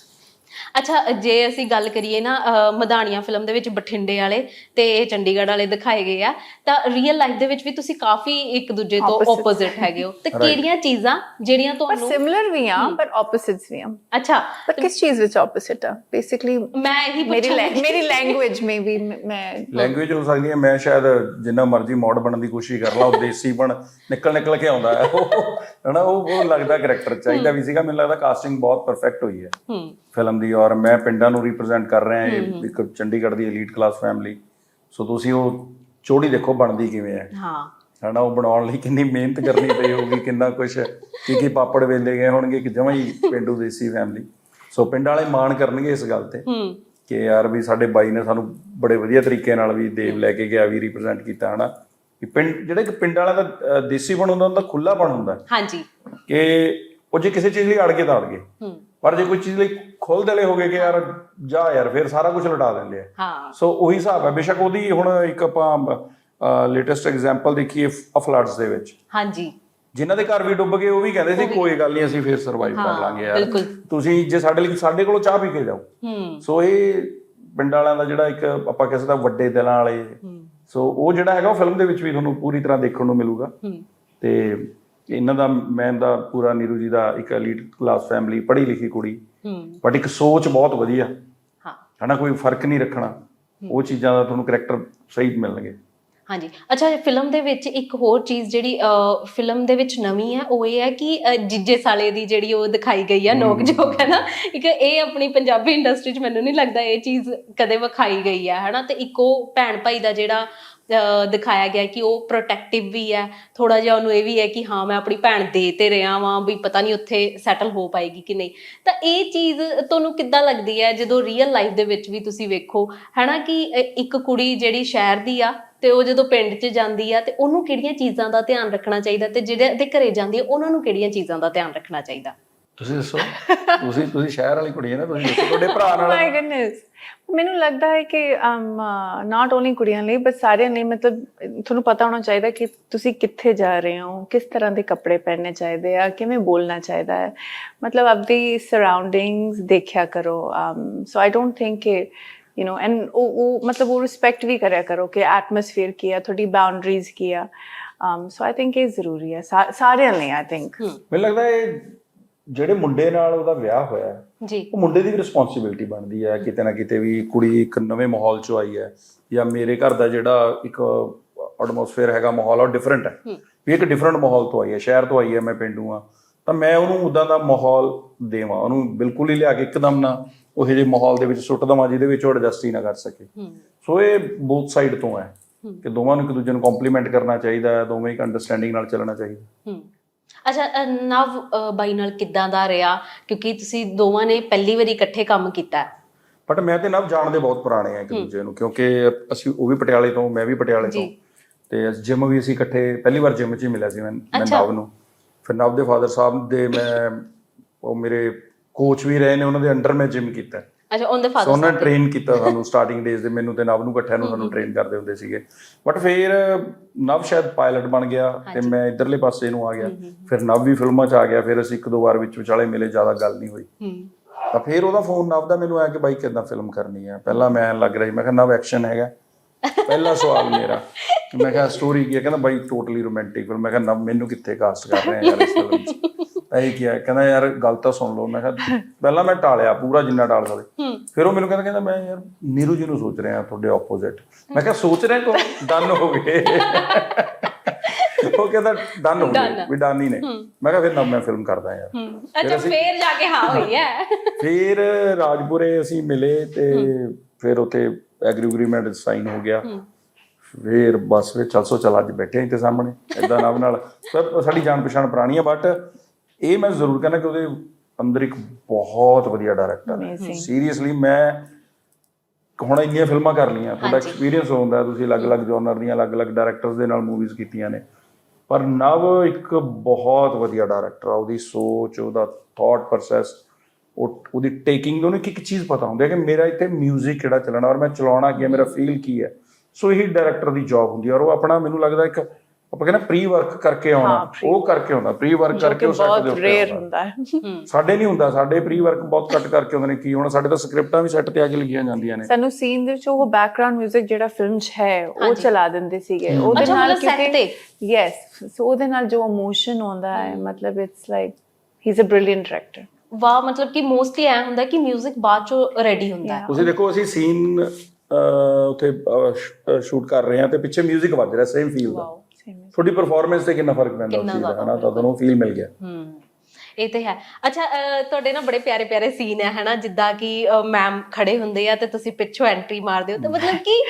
B: ਅੱਛਾ ਜੇ ਅਸੀਂ ਗੱਲ ਕਰੀਏ ਨਾ ਅ, ਮਧਾਣੀਆਂ ਫਿਲਮ ਦੇ ਵਿੱਚ ਬਠਿੰਡੇ ਵਾਲੇ ਤੇ ਇਹ ਚੰਡੀਗੜ੍ਹ ਵਾਲੇ ਦਿਖਾਏ ਗਏ ਆ ਤਾਂ ਰੀਅਲ ਲਾਈਫ ਦੇ ਵਿੱਚ ਵੀ ਤੁਸੀਂ ਕਾਫੀ ਇੱਕ ਦੂਜੇ ਤੋਂ
C: Opposite.
B: ਆਪੋਜ਼ਿਟ ਹੈਗੇ ਹੋ। ਤੇ. *laughs* ਕਿਹੜੀਆਂ ਚੀਜ਼ਾਂ ਜਿਹੜੀਆਂ
C: ਪਰ
B: ਤੁਹਾਨੂੰ
C: ਸਿਮਿਲਰ ਵੀ ਆ ਪਰ ਆਪੋਜ਼ਿਟਸ ਵੀ ਆ।
B: ਅੱਛਾ।
C: ਪਰ ਕਿਸ ਚੀਜ਼ ਵਿੱਚ ਆਪੋਜ਼ਿਟ ਆ? ਬੇਸਿਕਲੀ
B: ਮੈਂ ਇਹੀ
C: ਮੇਰੀ ਮੇਰੀ ਲੈਂਗੁਏਜ ਮੇ ਵੀ ਮੈਂ
A: ਲੈਂਗੁਏਜ ਹੋ ਸਕਦੀ ਹੈ ਮੈਂ ਸ਼ਾਇਦ ਜਿੰਨਾ ਮਰਜ਼ੀ ਮੋਡ ਬਣਨ ਦੀ ਕੋਸ਼ਿਸ਼ ਕਰ ਲਾਂ ਉਹ ਦੇਸੀ ਬਣ ਨਿਕਲ ਨਿਕਲ ਕੇ ਆਉਂਦਾ ਹੈ। ਉਹ ਹਨਾ ਉਹ ਉਹ ਲੱਗਦਾ ਕੈਰੈਕਟਰ ਚਾਹੀਦਾ ਵੀ ਸੀਗਾ ਮੈਨੂੰ ਲੱਗਦਾ ਕਾਸਟਿੰਗ ਬਹੁਤ ਪਰਫੈਕਟ ਹੋਈ ਹੈ।
B: ਹੂੰ।
A: ਫਿਲਮ ਦੀ ਔਰ ਮੈਂ ਪਿੰਡਾਂ ਨੂੰ ਰਿਪਰੈਜ਼ੈਂਟ ਕਰ ਰਿਹਾ ਇਹ ਇੱਕ ਚੰਡੀਗੜ੍ਹ ਦੀ 엘ੀਟ ਕਲਾਸ ਫੈਮਿਲੀ ਸੋ ਤੁਸੀਂ ਉਹ ਚੋੜੀ ਦੇਖੋ ਬਣਦੀ ਕਿਵੇਂ ਹੈ।
B: ਹਾਂ।
A: ਹਨਾ ਉਹ ਬਣਾਉਣ ਲਈ ਕਿੰਨੀ ਮਿਹਨਤ ਕਰਨੀ ਪਈ ਹੋਊਗੀ ਕਿੰਨਾ ਕੁਝ ਕੀ ਕੀ ਪਾਪੜ ਵੇਲੇ ਗਏ ਹੋਣਗੇ ਕਿ ਜਮਾਂ ਹੀ ਪਿੰਡੂ ਦੇਸੀ ਫੈਮਿਲੀ ਸੋ ਪਿੰਡ ਵਾਲੇ ਮਾਣ ਕਰਨਗੇ ਇਸ ਗੱਲ ਤੇ
B: ਹੂੰ।
A: ਕਿ ਯਾਰ ਵੀ ਸਾਡੇ ਬਾਈ ਨੇ ਸਾਨੂੰ ਬੜੇ ਵਧੀਆ ਤਰੀਕੇ ਨਾਲ ਵੀ ਦੇਵ ਲੈ ਕੇ ਗਿਆ ਵੀ ਰਿਪਰੈਜ਼ੈਂਟ ਕੀਤਾ ਹਨਾ। ਕਿ ਪਿੰਡ ਜਿਹੜੇ ਕਿ ਪਿੰਡ ਵਾਲਾ ਦਾ ਦੇਸੀ ਬਣ ਹੁੰਦਾ ਉਹਦਾ ਖੁੱਲਾ ਬਣ ਹੁੰਦਾ
B: ਹਾਂਜੀ।
A: ਕਿ ਉਹ ਜੇ ਕਿਸੇ ਚੀਜ਼ ਲਈ ਅੜ ਗਏ ਤਾਂ ਅੜ ਗਏ।
B: ਹੂੰ।
A: ਪਰ ਜੇ ਕੋਈ ਚੀਜ਼ ਲਈ ਖੁੱਲ ਦਲੇ ਹੋ ਗਏ ਕਿ ਯਾਰ ਜਾ ਯਾਰ ਫਿਰ ਸਾਰਾ ਕੁਝ ਲੁਟਾ ਦਿੰਦੇ ਆ।
B: ਹਾਂ।
A: ਸੋ ਉਹੀ ਹਿਸਾਬ ਹੈ। ਬੇਸ਼ੱਕ ਉਹਦੀ ਹੁਣ ਇੱਕ ਆਪਾਂ ਲੇਟੈਸਟ ਐਗਜ਼ਾਮਪਲ ਦੇਖੀਏ ਫਲੱਡਸ ਦੇ ਵਿੱਚ।
B: ਹਾਂਜੀ।
A: ਜਿਨ੍ਹਾਂ ਦੇ ਘਰ ਵੀ ਡੁੱਬ ਗਏ ਉਹ ਵੀ ਕਹਿੰਦੇ ਸੀ ਕੋਈ ਗੱਲ ਨਹੀਂ ਅਸੀਂ ਫਿਰ ਸਰਵਾਈਵ ਕਰ ਲਾਂਗੇ ਯਾਰ। ਤੁਸੀਂ ਜੇ ਸਾਡੇ ਲਈ ਸਾਡੇ ਕੋਲੋਂ ਚਾਹ ਪੀ ਕੇ ਜਾਓ।
B: ਹੂੰ।
A: ਸੋ ਇਹ ਪਿੰਡ ਵਾਲਿਆਂ ਦਾ ਜਿਹੜਾ ਇੱਕ ਆਪਾਂ ਕਿਸੇ ਦਾ ਵੱਡੇ ਦਿਲਾਂ ਵਾਲੇ। ਸੋ ਉਹ ਜਿਹੜਾ ਹੈਗਾ ਉਹ ਫਿਲਮ ਦੇ ਵਿੱਚ ਵੀ ਤੁਹਾਨੂੰ ਪੂਰੀ ਤਰ੍ਹਾਂ ਦੇਖਣ ਨੂੰ ਮਿਲੂਗਾ।
B: ਹੂੰ।
A: ਤੇ ਇਹਨਾਂ ਦਾ ਮੈਂ ਦਾ ਪੂਰਾ ਨੀਰੂ ਜੀ ਦਾ ਇੱਕ ਐਲੀਟ ਕਲਾਸ ਫੈਮਿਲੀ ਪੜ੍ਹੀ ਲਿਖੀ ਕੁੜੀ।
B: ਹੂੰ।
A: ਬਟ ਇੱਕ ਸੋਚ ਬਹੁਤ ਵਧੀਆ।
B: ਹਾਂ।
A: ਹਨਾ ਕੋਈ ਫ਼ਰਕ ਨਹੀਂ ਰੱਖਣਾ। ਉਹ ਚੀਜ਼ਾਂ ਦਾ ਤੁਹਾਨੂੰ ਕਰੈਕਟਰ ਸਹੀ ਮਿਲਣਗੇ।
B: ਹਾਂਜੀ। ਅੱਛਾ ਫਿਲਮ ਦੇ ਵਿੱਚ ਇੱਕ ਹੋਰ ਚੀਜ਼ ਜਿਹੜੀ ਫਿਲਮ ਦੇ ਵਿੱਚ ਨਵੀਂ ਹੈ ਉਹ ਇਹ ਹੈ ਕਿ ਜੀਜੇ ਸਾਲੇ ਦੀ ਜਿਹੜੀ ਉਹ ਦਿਖਾਈ ਗਈ ਹੈ। ਨੋਕ ਝੋਕ ਹੈ ਨਾ ਇੱਕ ਇਹ ਆਪਣੀ ਪੰਜਾਬੀ ਇੰਡਸਟਰੀ 'ਚ ਮੈਨੂੰ ਨਹੀਂ ਲੱਗਦਾ ਇਹ ਚੀਜ਼ ਕਦੇ ਵਿਖਾਈ ਗਈ ਹੈ ਹਨਾ? ਤੇ ਇੱਕ ਭੈਣ ਭਾਈ ਦਾ ਜਿਹੜਾ ਦਿਖਾਇਆ ਗਿਆ ਕਿ ਉਹ ਪ੍ਰੋਟੈਕਟਿਵ ਵੀ ਹੈ। ਥੋੜਾ ਜਿਹਾ ਉਹਨੂੰ ਇਹ ਵੀ ਹੈ ਕਿ ਹਾਂ, ਮੈਂ ਆਪਣੀ ਭੈਣ ਦੇ ਤੇ ਰਿਹਾ ਵਾਂ ਵੀ ਪਤਾ ਨਹੀਂ ਉੱਥੇ ਸੈਟਲ ਹੋ ਪਾਏਗੀ ਕਿ ਨਹੀਂ। ਤਾਂ ਇਹ ਚੀਜ਼ ਤੁਹਾਨੂੰ ਕਿੱਦਾਂ ਲੱਗਦੀ ਹੈ ਜਦੋਂ ਰੀਅਲ ਲਾਈਫ ਦੇ ਵਿੱਚ ਵੀ ਤੁਸੀਂ ਵੇਖੋ, ਹੈਨਾ ਕਿ ਇੱਕ ਕੁੜੀ ਜਿਹੜੀ ਸ਼ਹਿਰ ਦੀ ਆ ਤੇ ਉਹ ਜਦੋਂ ਪਿੰਡ 'ਚ ਜਾਂਦੀ ਆ ਤੇ ਉਹਨੂੰ ਕਿਹੜੀਆਂ ਚੀਜ਼ਾਂ ਦਾ ਧਿਆਨ ਰੱਖਣਾ ਚਾਹੀਦਾ ਤੇ ਜਿਹੜੇ ਦੇ ਘਰੇ ਜਾਂਦੀ ਆ, ਉਹਨਾਂ ਨੂੰ ਕਿਹੜੀਆਂ ਚੀਜ਼ਾਂ ਦਾ ਧਿਆਨ ਰੱਖਣਾ ਚਾਹੀਦਾ?
A: ਤੁਸੀਂ ਦੱਸੋ? ਤੁਸੀਂ ਤੁਸੀਂ ਸ਼ਹਿਰ ਵਾਲੀ ਕੁੜੀ ਹੈ ਨਾ ਤੁਸੀਂ ਦੱਸੋ ਤੁਹਾਡੇ ਭਰਾ ਨਾਲ।
C: ਮਾਈ ਗੁੱਡਨੈਸ ਮੈਨੂੰ ਲੱਗਦਾ ਹੈ ਕਿ ਨਾਟ ਓਨਲੀ ਕੁੜੀਆਂ ਲਈ ਬਟ ਸਾਰਿਆਂ ਲਈ ਮਤਲਬ ਤੁਹਾਨੂੰ ਪਤਾ ਹੋਣਾ ਚਾਹੀਦਾ ਕਿ ਤੁਸੀਂ ਕਿੱਥੇ ਜਾ ਰਹੇ ਹੋ ਕਿਸ ਤਰ੍ਹਾਂ ਦੇ ਕੱਪੜੇ ਪਹਿਨਣੇ ਚਾਹੀਦੇ ਆ ਕਿਵੇਂ ਬੋਲਣਾ ਚਾਹੀਦਾ ਹੈ। ਮਤਲਬ ਆਪਦੀ ਸਰਾਊਂਡਿੰਗਸ ਦੇਖਿਆ ਕਰੋ ਸੋ ਆਈ ਡੋਨਟ ਥਿੰਕ ਕਿ ਯੂ نو ਐਂਡ ਉਹ ਮਤਲਬ ਉਹ ਰਿਸਪੈਕਟ ਵੀ ਕਰਿਆ ਕਰੋ ਕਿ ਐਟਮੋਸਫੇਅਰ ਕੀ ਆ ਤੁਹਾਡੀ ਬਾਉਂਡਰੀਜ਼ ਕੀ ਆ। ਸੋ ਆਈ ਥਿੰਕ ਇਹ ਜ਼ਰੂਰੀ ਹੈ ਸਾਰਿਆਂ ਲਈ ਆਈ ਥਿੰਕ
A: ਮੈਨੂੰ ਲੱਗਦਾ ਇਹ ਜਿਹੜੇ ਮੁੰਡੇ ਨਾਲ ਉਹਦਾ ਵਿਆਹ ਹੋਇਆ
B: ਜੀ।
A: ਉਹ ਮੁੰਡੇ ਦੀ ਵੀ ਰਿਸਪੌਂਸਿਬਿਲਟੀ ਬਣਦੀ ਹੈ ਕਿਤੇ ਨਾ ਕਿਤੇ ਵੀ ਕੁੜੀ ਇੱਕ ਨਵੇਂ ਮਾਹੌਲ ਚੋਂ ਆਈ ਹੈ ਜਾਂ ਮੇਰੇ ਘਰ ਦਾ ਜਿਹੜਾ ਇੱਕ ਐਟਮੋਸਫੇਅਰ ਹੈਗਾ ਮਾਹੌਲ ਉਹ ਡਿਫਰੈਂਟ ਹੈ। ਵੀ ਇੱਕ ਡਿਫਰੈਂਟ ਮਾਹੌਲ ਤੋਂ ਆਈ ਹੈ ਸ਼ਹਿਰ ਤੋਂ ਆਈ ਹੈ ਮੈਂ ਪਿੰਡੂ ਆ ਤਾਂ ਮੈਂ ਉਹਨੂੰ ਉਦਾਂ ਦਾ ਮਾਹੌਲ ਦੇਵਾਂ ਉਹਨੂੰ ਬਿਲਕੁਲ ਹੀ ਲਿਆ ਕੇ ਇੱਕਦਮ ਨਾ ਉਹ ਜਿਹੇ ਮਾਹੌਲ ਦੇ ਵਿੱਚ ਸੁੱਟ ਦਵਾਂ ਜਿਹਦੇ ਵਿੱਚ ਉਹ ਐਡਜਸਟ ਹੀ ਨਾ ਕਰ ਸਕੇ। ਸੋ ਇਹ ਬੋਥ ਸਾਈਡ ਤੋਂ ਹੈ ਕਿ ਦੋਵਾਂ ਨੂੰ ਇੱਕ ਦੂਜੇ ਨੂੰ ਕੰਪਲੀਮੈਂਟ ਕਰਨਾ ਚਾਹੀਦਾ ਹੈ ਦੋਵੇਂ ਇੱਕ ਅੰਡਰਸਟੈਂਡਿੰਗ ਨਾਲ ਚੱਲਣਾ ਚਾਹੀਦਾ
B: ਹੂੰ। ਅੱਛਾ ਅ, ਨਵ ਅ, ਬਾਈ ਨਾਲ ਕਿੱਦਾਂ ਦਾ ਰਿਹਾ ਕਿਉਂਕਿ ਤੁਸੀਂ ਦੋਵਾਂ ਨੇ ਪਹਿਲੀ ਵਾਰੀ ਇਕੱਠੇ ਕੰਮ ਕੀਤਾ ਹੈ।
A: ਬਟ ਮੈਂ ਤੇ ਨਵ ਜਾਣਦੇ ਬਹੁਤ ਪੁਰਾਣੇ ਆ ਇੱਕ ਦੂਜੇ ਨੂੰ ਕਿਉਂਕਿ ਅਸੀਂ ਉਹ ਵੀ ਪਟਿਆਲੇ ਤੋਂ ਮੈਂ ਵੀ ਪਟਿਆਲੇ ਤੋਂ
B: ਜੀ।
A: ਤੇ ਜਿਮ ਵੀ ਅਸੀਂ ਇਕੱਠੇ ਪਹਿਲੀ ਵਾਰ ਜਿਮ 'ਚ ਹੀ ਮਿਲਿਆ ਸੀ ਮੈਂ ਮੈਂ
B: ਅੱਛਾ।
A: ਨਵ ਨੂੰ ਫਿਰ ਨਵ ਦੇ ਫਾਦਰ ਸਾਹਿਬ ਦੇ ਮੈਂ ਉਹ ਮੇਰੇ ਕੋਚ ਵੀ ਰਹੇ ਨੇ ਉਹਨਾਂ ਦੇ ਅੰਡਰ ਮੈਂ ਜਿਮ ਕੀਤਾ
B: ਅੱਛਾ ਔਨ ਦ ਫਾਦਰ
A: ਉਹਨਾਂ ਟ੍ਰੇਨ ਕੀਤਾ ਸਾਨੂੰ ਸਟਾਰਟਿੰਗ ਡੇਜ਼ ਦੇ ਮੈਨੂੰ ਤੇ ਨਵ ਨੂੰ ਇਕੱਠਿਆਂ ਨੂੰ ਸਾਨੂੰ ਟ੍ਰੇਨ ਕਰਦੇ ਹੁੰਦੇ ਸੀਗੇ। ਬਟ ਫਿਰ ਨਵ ਸ਼ਾਇਦ ਪਾਇਲਟ ਬਣ ਗਿਆ ਤੇ ਮੈਂ ਇਧਰਲੇ ਪਾਸੇ ਨੂੰ ਆ ਗਿਆ। ਫਿਰ ਨਵ ਵੀ ਫਿਲਮਾਂ 'ਚ ਆ ਗਿਆ ਫਿਰ ਅਸੀਂ ਇੱਕ ਦੋ ਵਾਰ ਵਿੱਚ ਵਿਚਾਲੇ ਮਿਲੇ ਜ਼ਿਆਦਾ ਗੱਲ ਨਹੀਂ ਹੋਈ। ਤਾਂ ਫਿਰ ਉਹਦਾ ਫੋਨ ਨਵ ਦਾ ਮੈਨੂੰ ਆਇਆ ਕਿ ਬਾਈ ਕਿੱਦਾਂ ਫਿਲਮ ਕਰਨੀ ਹੈ ਪਹਿਲਾਂ ਮੈਂ ਲੱਗ ਰਹੀ ਮੈਂ ਕਿਹਾ ਨਵ ਐਕਸ਼ਨ ਹੈਗਾ। ਪਹਿਲਾ ਸਵਾਲ ਮੇਰਾ। ਮੈਂ ਕਿਹਾ ਸਟੋਰੀ ਕੀ ਹੈ ਕਹਿੰਦਾ ਬਾਈ ਟੋਟਲੀ ਰੋਮਾਂਟਿਕ ਫਿਲਮ ਮੈਂ ਕਿਹਾ ਨਵ ਮੈਨੂੰ ਕਿੱਥੇ ਕਾਸਟ ਕਰ ਰਹੇ ਆ ਯਾਰ ਇਸ ਫਿਲਮ 'ਚ? ਇਹ ਕੀ ਹੈ ਕਹਿੰਦਾ ਯਾਰ ਗੱਲ ਤਾਂ ਸੁਣ ਲਓ। ਮੈਂ ਕਿਹਾ ਪਹਿਲਾਂ ਮੈਂ ਟਾਲਿਆ ਪੂਰਾ ਜਿੰਨਾ ਟਾਲ ਸਕਦੇ ਫਿਰ ਉਹ ਮੈਨੂੰ ਕਹਿੰਦਾ ਕਹਿੰਦਾ ਮੈਂ ਯਾਰ ਨੀਰੂ ਜੀ ਨੂੰ ਸੋਚ ਰਿਹਾ ਤੁਹਾਡੇ ਆਪੋਜ਼ਿਟ ਮੈਂ ਕਿਹਾ ਸੋਚ ਰਹੇ ਕੋ ਡਨ ਹੋ ਗਏ। ਉਹ ਕਹਿੰਦਾ ਡਨ ਹੋ ਗਏ। ਵੀ ਡਨ ਹੀ ਨੇ। ਮੈਂ ਕਿਹਾ ਫਿਰ ਨਾ ਮੈਂ ਫਿਲਮ ਕਰਦਾ ਯਾਰ।
B: ਅੱਛਾ ਫੇਰ ਜਾ ਕੇ ਹਾਂ ਹੋਈ ਹੈ।
A: ਫਿਰ ਰਾਜਪੁਰੇ ਅਸੀਂ ਮਿਲੇ ਤੇ ਫਿਰ ਉੱਥੇ ਐਗਰੀਗਰੀਮੈਂਟ ਸਾਈਨ ਹੋ ਗਿਆ। ਫਿਰ ਬਸ ਚੱਲ ਸੋ ਚੱਲ ਅੱਜ ਬੈਠੇ ਤੇ ਸਾਹਮਣੇ ਇਦਾਂ ਨਾਲ ਨਾਲ। ਸਾਡੀ ਜਾਣ ਪਛਾਣ ਪੁਰਾਣੀ ਹੈ ਬਟ ਇਹ ਮੈਂ ਜ਼ਰੂਰ ਕਹਿੰਦਾ ਕਿ ਉਹਦੇ ਅੰਦਰ ਇੱਕ ਬਹੁਤ ਵਧੀਆ ਡਾਇਰੈਕਟਰ ਹੈ. ਸੀਰੀਅਸਲੀ ਮੈਂ ਹੁਣ ਇੰਨੀਆਂ ਫਿਲਮਾਂ ਕਰ ਲਈਆਂ ਤੁਹਾਡਾ ਐਕਸਪੀਰੀਅੰਸ ਹੁੰਦਾ ਤੁਸੀਂ ਅਲੱਗ-ਅਲੱਗ ਜਨਰ ਦੀਆਂ ਅਲੱਗ-ਅਲੱਗ ਡਾਇਰੈਕਟਰਸ ਦੇ ਨਾਲ ਮੂਵੀਜ਼ ਕੀਤੀਆਂ ਨੇ। ਪਰ ਨਵ ਇੱਕ ਬਹੁਤ ਵਧੀਆ ਡਾਇਰੈਕਟਰ ਆ ਉਹਦੀ ਸੋਚ ਉਹਦਾ ਥਾਟ ਪ੍ਰੋਸੈਸ ਉਹ ਉਹਦੀ ਟੇਕਿੰਗ ਉਹਨੂੰ ਇੱਕ ਇੱਕ ਚੀਜ਼ ਪਤਾ ਹੁੰਦਾ ਹੈ ਕਿ ਮੇਰਾ ਇੱਥੇ 뮤직 ਕਿਹੜਾ ਚੱਲਣਾ ਔਰ ਮੈਂ ਚਲਾਉਣਾ ਕੀ ਹੈ ਮੇਰਾ ਫੀਲ ਕੀ ਹੈ। ਸੋ ਇਹੀ ਡਾਇਰੈਕਟਰ ਦੀ ਜੌਬ ਹੁੰਦੀ ਹੈ ਔਰ ਉਹ ਆਪਣਾ ਮੈਨੂੰ ਲੱਗਦਾ ਇੱਕ ਆਪਾਂ ਕਹਿੰਦੇ ਪ੍ਰੀ ਵਰਕ ਕਰਕੇ ਆਉਣਾ
C: ਹਾਂ, pre-
A: ਉਹ ਕਰਕੇ ਆਉਂਦਾ ਪ੍ਰੀ ਵਰਕ
C: ਜੋ
A: ਕਰਕੇ
C: ਕਿ
A: ਉਹ ਸੈੱਟ ਦੇ
C: ਬਹੁਤ
A: ਉੱਤੇ
C: ਰੇਅਰ
A: ਆਉਂਦਾ
C: ਹੁੰਦਾ ਹੈ
A: ਸਾਡੇ ਨਹੀਂ ਹੁੰਦਾ ਸਾਡੇ ਪ੍ਰੀ ਵਰਕ ਬਹੁਤ ਕੱਟ ਕਰਕੇ ਆਉਂਦੇ ਨੇ ਕੀ ਹੁਣ ਸਾਡੇ ਤਾਂ ਸਕ੍ਰਿਪਟਾਂ ਵੀ ਸੈੱਟ ਤੇ ਆ ਕੇ ਲਿਖੀਆਂ ਜਾਂਦੀਆਂ ਨੇ
C: ਸਾਨੂੰ ਸੀਨ ਦੇ ਵਿੱਚ ਉਹ ਬੈਕਗ੍ਰਾਉਂਡ 뮤직 ਜਿਹੜਾ ਫਿਲਮ 'ਚ ਹੈ ਉਹ
B: ਹਾਂਜੀ।
C: ਚਲਾ ਦਿੰਦੇ ਸੀਗੇ ਉਹਦੇ
B: ਅੱਛਾ,
C: ਨਾਲ
B: ਮਤਲਬ set ਤੇ?
C: ਯੈਸ ਸੋ ਉਹਦੇ ਨਾਲ ਜੋ ਇਮੋਸ਼ਨ ਆਉਂਦਾ ਹੈ ਮਤਲਬ it's like he is a brilliant director
B: ਵਾਹ ਮਤਲਬ ਕਿ ਮੋਸਟਲੀ ਐ ਹੁੰਦਾ ਕਿ 뮤직 ਬਾਅਦ ਚੋਂ ਰੈਡੀ ਹੁੰਦਾ ਹੈ
A: ਤੁਸੀਂ ਦੇਖੋ ਅਸੀਂ ਸੀਨ ਉੱਥੇ ਸ਼ੂਟ ਕਰ ਰਹੇ ਹਾਂ ਤੇ ਪਿੱਛੇ 뮤직 ਵੱਜ ਰਿਹਾ ਸੇਮ ਫੀਲ ਦਾ
C: ਸੇਮ
A: ਤੁਹਾਡੀ ਪਰਫਾਰਮੈਂਸ ਤੇ ਕਿੰਨਾ ਫ਼ਰਕ ਪੈਂਦਾ ਉਸ ਚੀਜ਼ ਦਾ ਹਨਾ? ਤਾਂ ਤੁਹਾਨੂੰ ਫੀਲ ਮਿਲ ਗਿਆ।
B: ਹੂੰ। ਇਹ ਤੇ ਹੈ। ਅੱਛਾ ਤੁਹਾਡੇ ਨਾ ਬੜੇ ਪਿਆਰੇ ਪਿਆਰੇ ਸੀਨ ਹੈ ਹਨਾ? ਜਿੱਦਾਂ ਕਿ ਮੈਮ ਖੜੇ ਹੁੰਦੇ ਆ ਤੇ ਤੁਸੀਂ ਪਿੱਛੋਂ ਐਂਟਰੀ ਮਾਰਦੇ ਹੋ। ਤੇ ਮਤਲਬ ਕਿ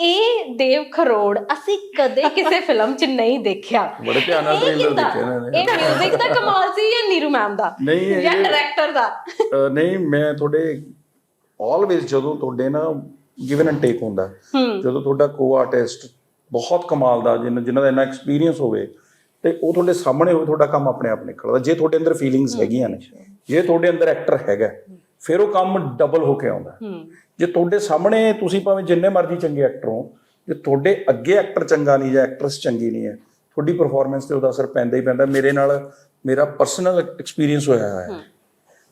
B: ਇਹ ਦੇਵ ਖਰੋੜ ਅਸੀਂ ਕਦੇ ਕਿਸੇ *laughs* ਫਿਲਮ 'ਚ ਨਹੀਂ ਦੇਖਿਆ।
A: ਬੜੇ ਧਿਆਨ ਨਾਲ
B: ਇਹ
A: trailer
B: ਕਿੱਦਾਂ?
A: ਦੇਖੇ ਇਹਨਾਂ ਨੇ।
B: ਇਹ 뮤직 ਦਾ ਕਮਾਲ ਸੀ ਜਾਂ ਨੀਰੂ ਮੈਮ ਦਾ?
A: ਨਹੀਂ, ਇਹ-
B: ਜਾਂ ਡਾਇਰੈਕਟਰ ਦਾ?
A: ਨਹੀਂ ਮੈਂ ਤੁਹਾਡੇ ਆਲਵੇਜ਼ ਜਦੋਂ ਤੁਹਾਡੇ ਨਾ ਗਿਵਨ ਐਂਡ ਟੇਕ ਹੁੰਦਾ ਜਦੋਂ ਤੁਹਾਡਾ ਕੋ ਆਰਟਿਸਟ ਬਹੁਤ ਕਮਾਲ ਦਾ ਜਿਨ੍ਹਾਂ ਜਿਨ੍ਹਾਂ ਦਾ ਇੰਨਾ ਐਕਸਪੀਰੀਅੰਸ ਹੋਵੇ ਤੇ ਉਹ ਤੁਹਾਡੇ ਸਾਹਮਣੇ ਹੋਵੇ ਤੁਹਾਡਾ ਕੰਮ ਆਪਣੇ ਆਪ ਨਿਕਲਦਾ ਜੇ ਤੁਹਾਡੇ ਅੰਦਰ ਫੀਲਿੰਗਸ ਹੈਗੀਆਂ ਨੇ ਜੇ ਤੁਹਾਡੇ ਅੰਦਰ ਐਕਟਰ ਹੈਗਾ ਫਿਰ ਉਹ ਕੰਮ ਡਬਲ ਹੋ ਕੇ ਆਉਂਦਾ। ਜੇ ਤੁਹਾਡੇ ਸਾਹਮਣੇ ਤੁਸੀਂ ਭਾਵੇਂ ਜਿੰਨੇ ਮਰਜ਼ੀ ਚੰਗੇ ਐਕਟਰ ਹੋ ਜੇ ਤੁਹਾਡੇ ਅੱਗੇ ਐਕਟਰ ਚੰਗਾ ਨਹੀਂ ਜਾਂ ਐਕਟਰਸ ਚੰਗੀ ਨਹੀਂ ਹੈ ਤੁਹਾਡੀ ਪਰਫਾਰਮੈਂਸ ਤੇ ਉਹਦਾ ਅਸਰ ਪੈਂਦਾ ਹੀ ਪੈਂਦਾ। ਮੇਰੇ ਨਾਲ ਮੇਰਾ ਪਰਸਨਲ ਐਕਸਪੀਰੀਅੰਸ ਹੋਇਆ ਹੈ।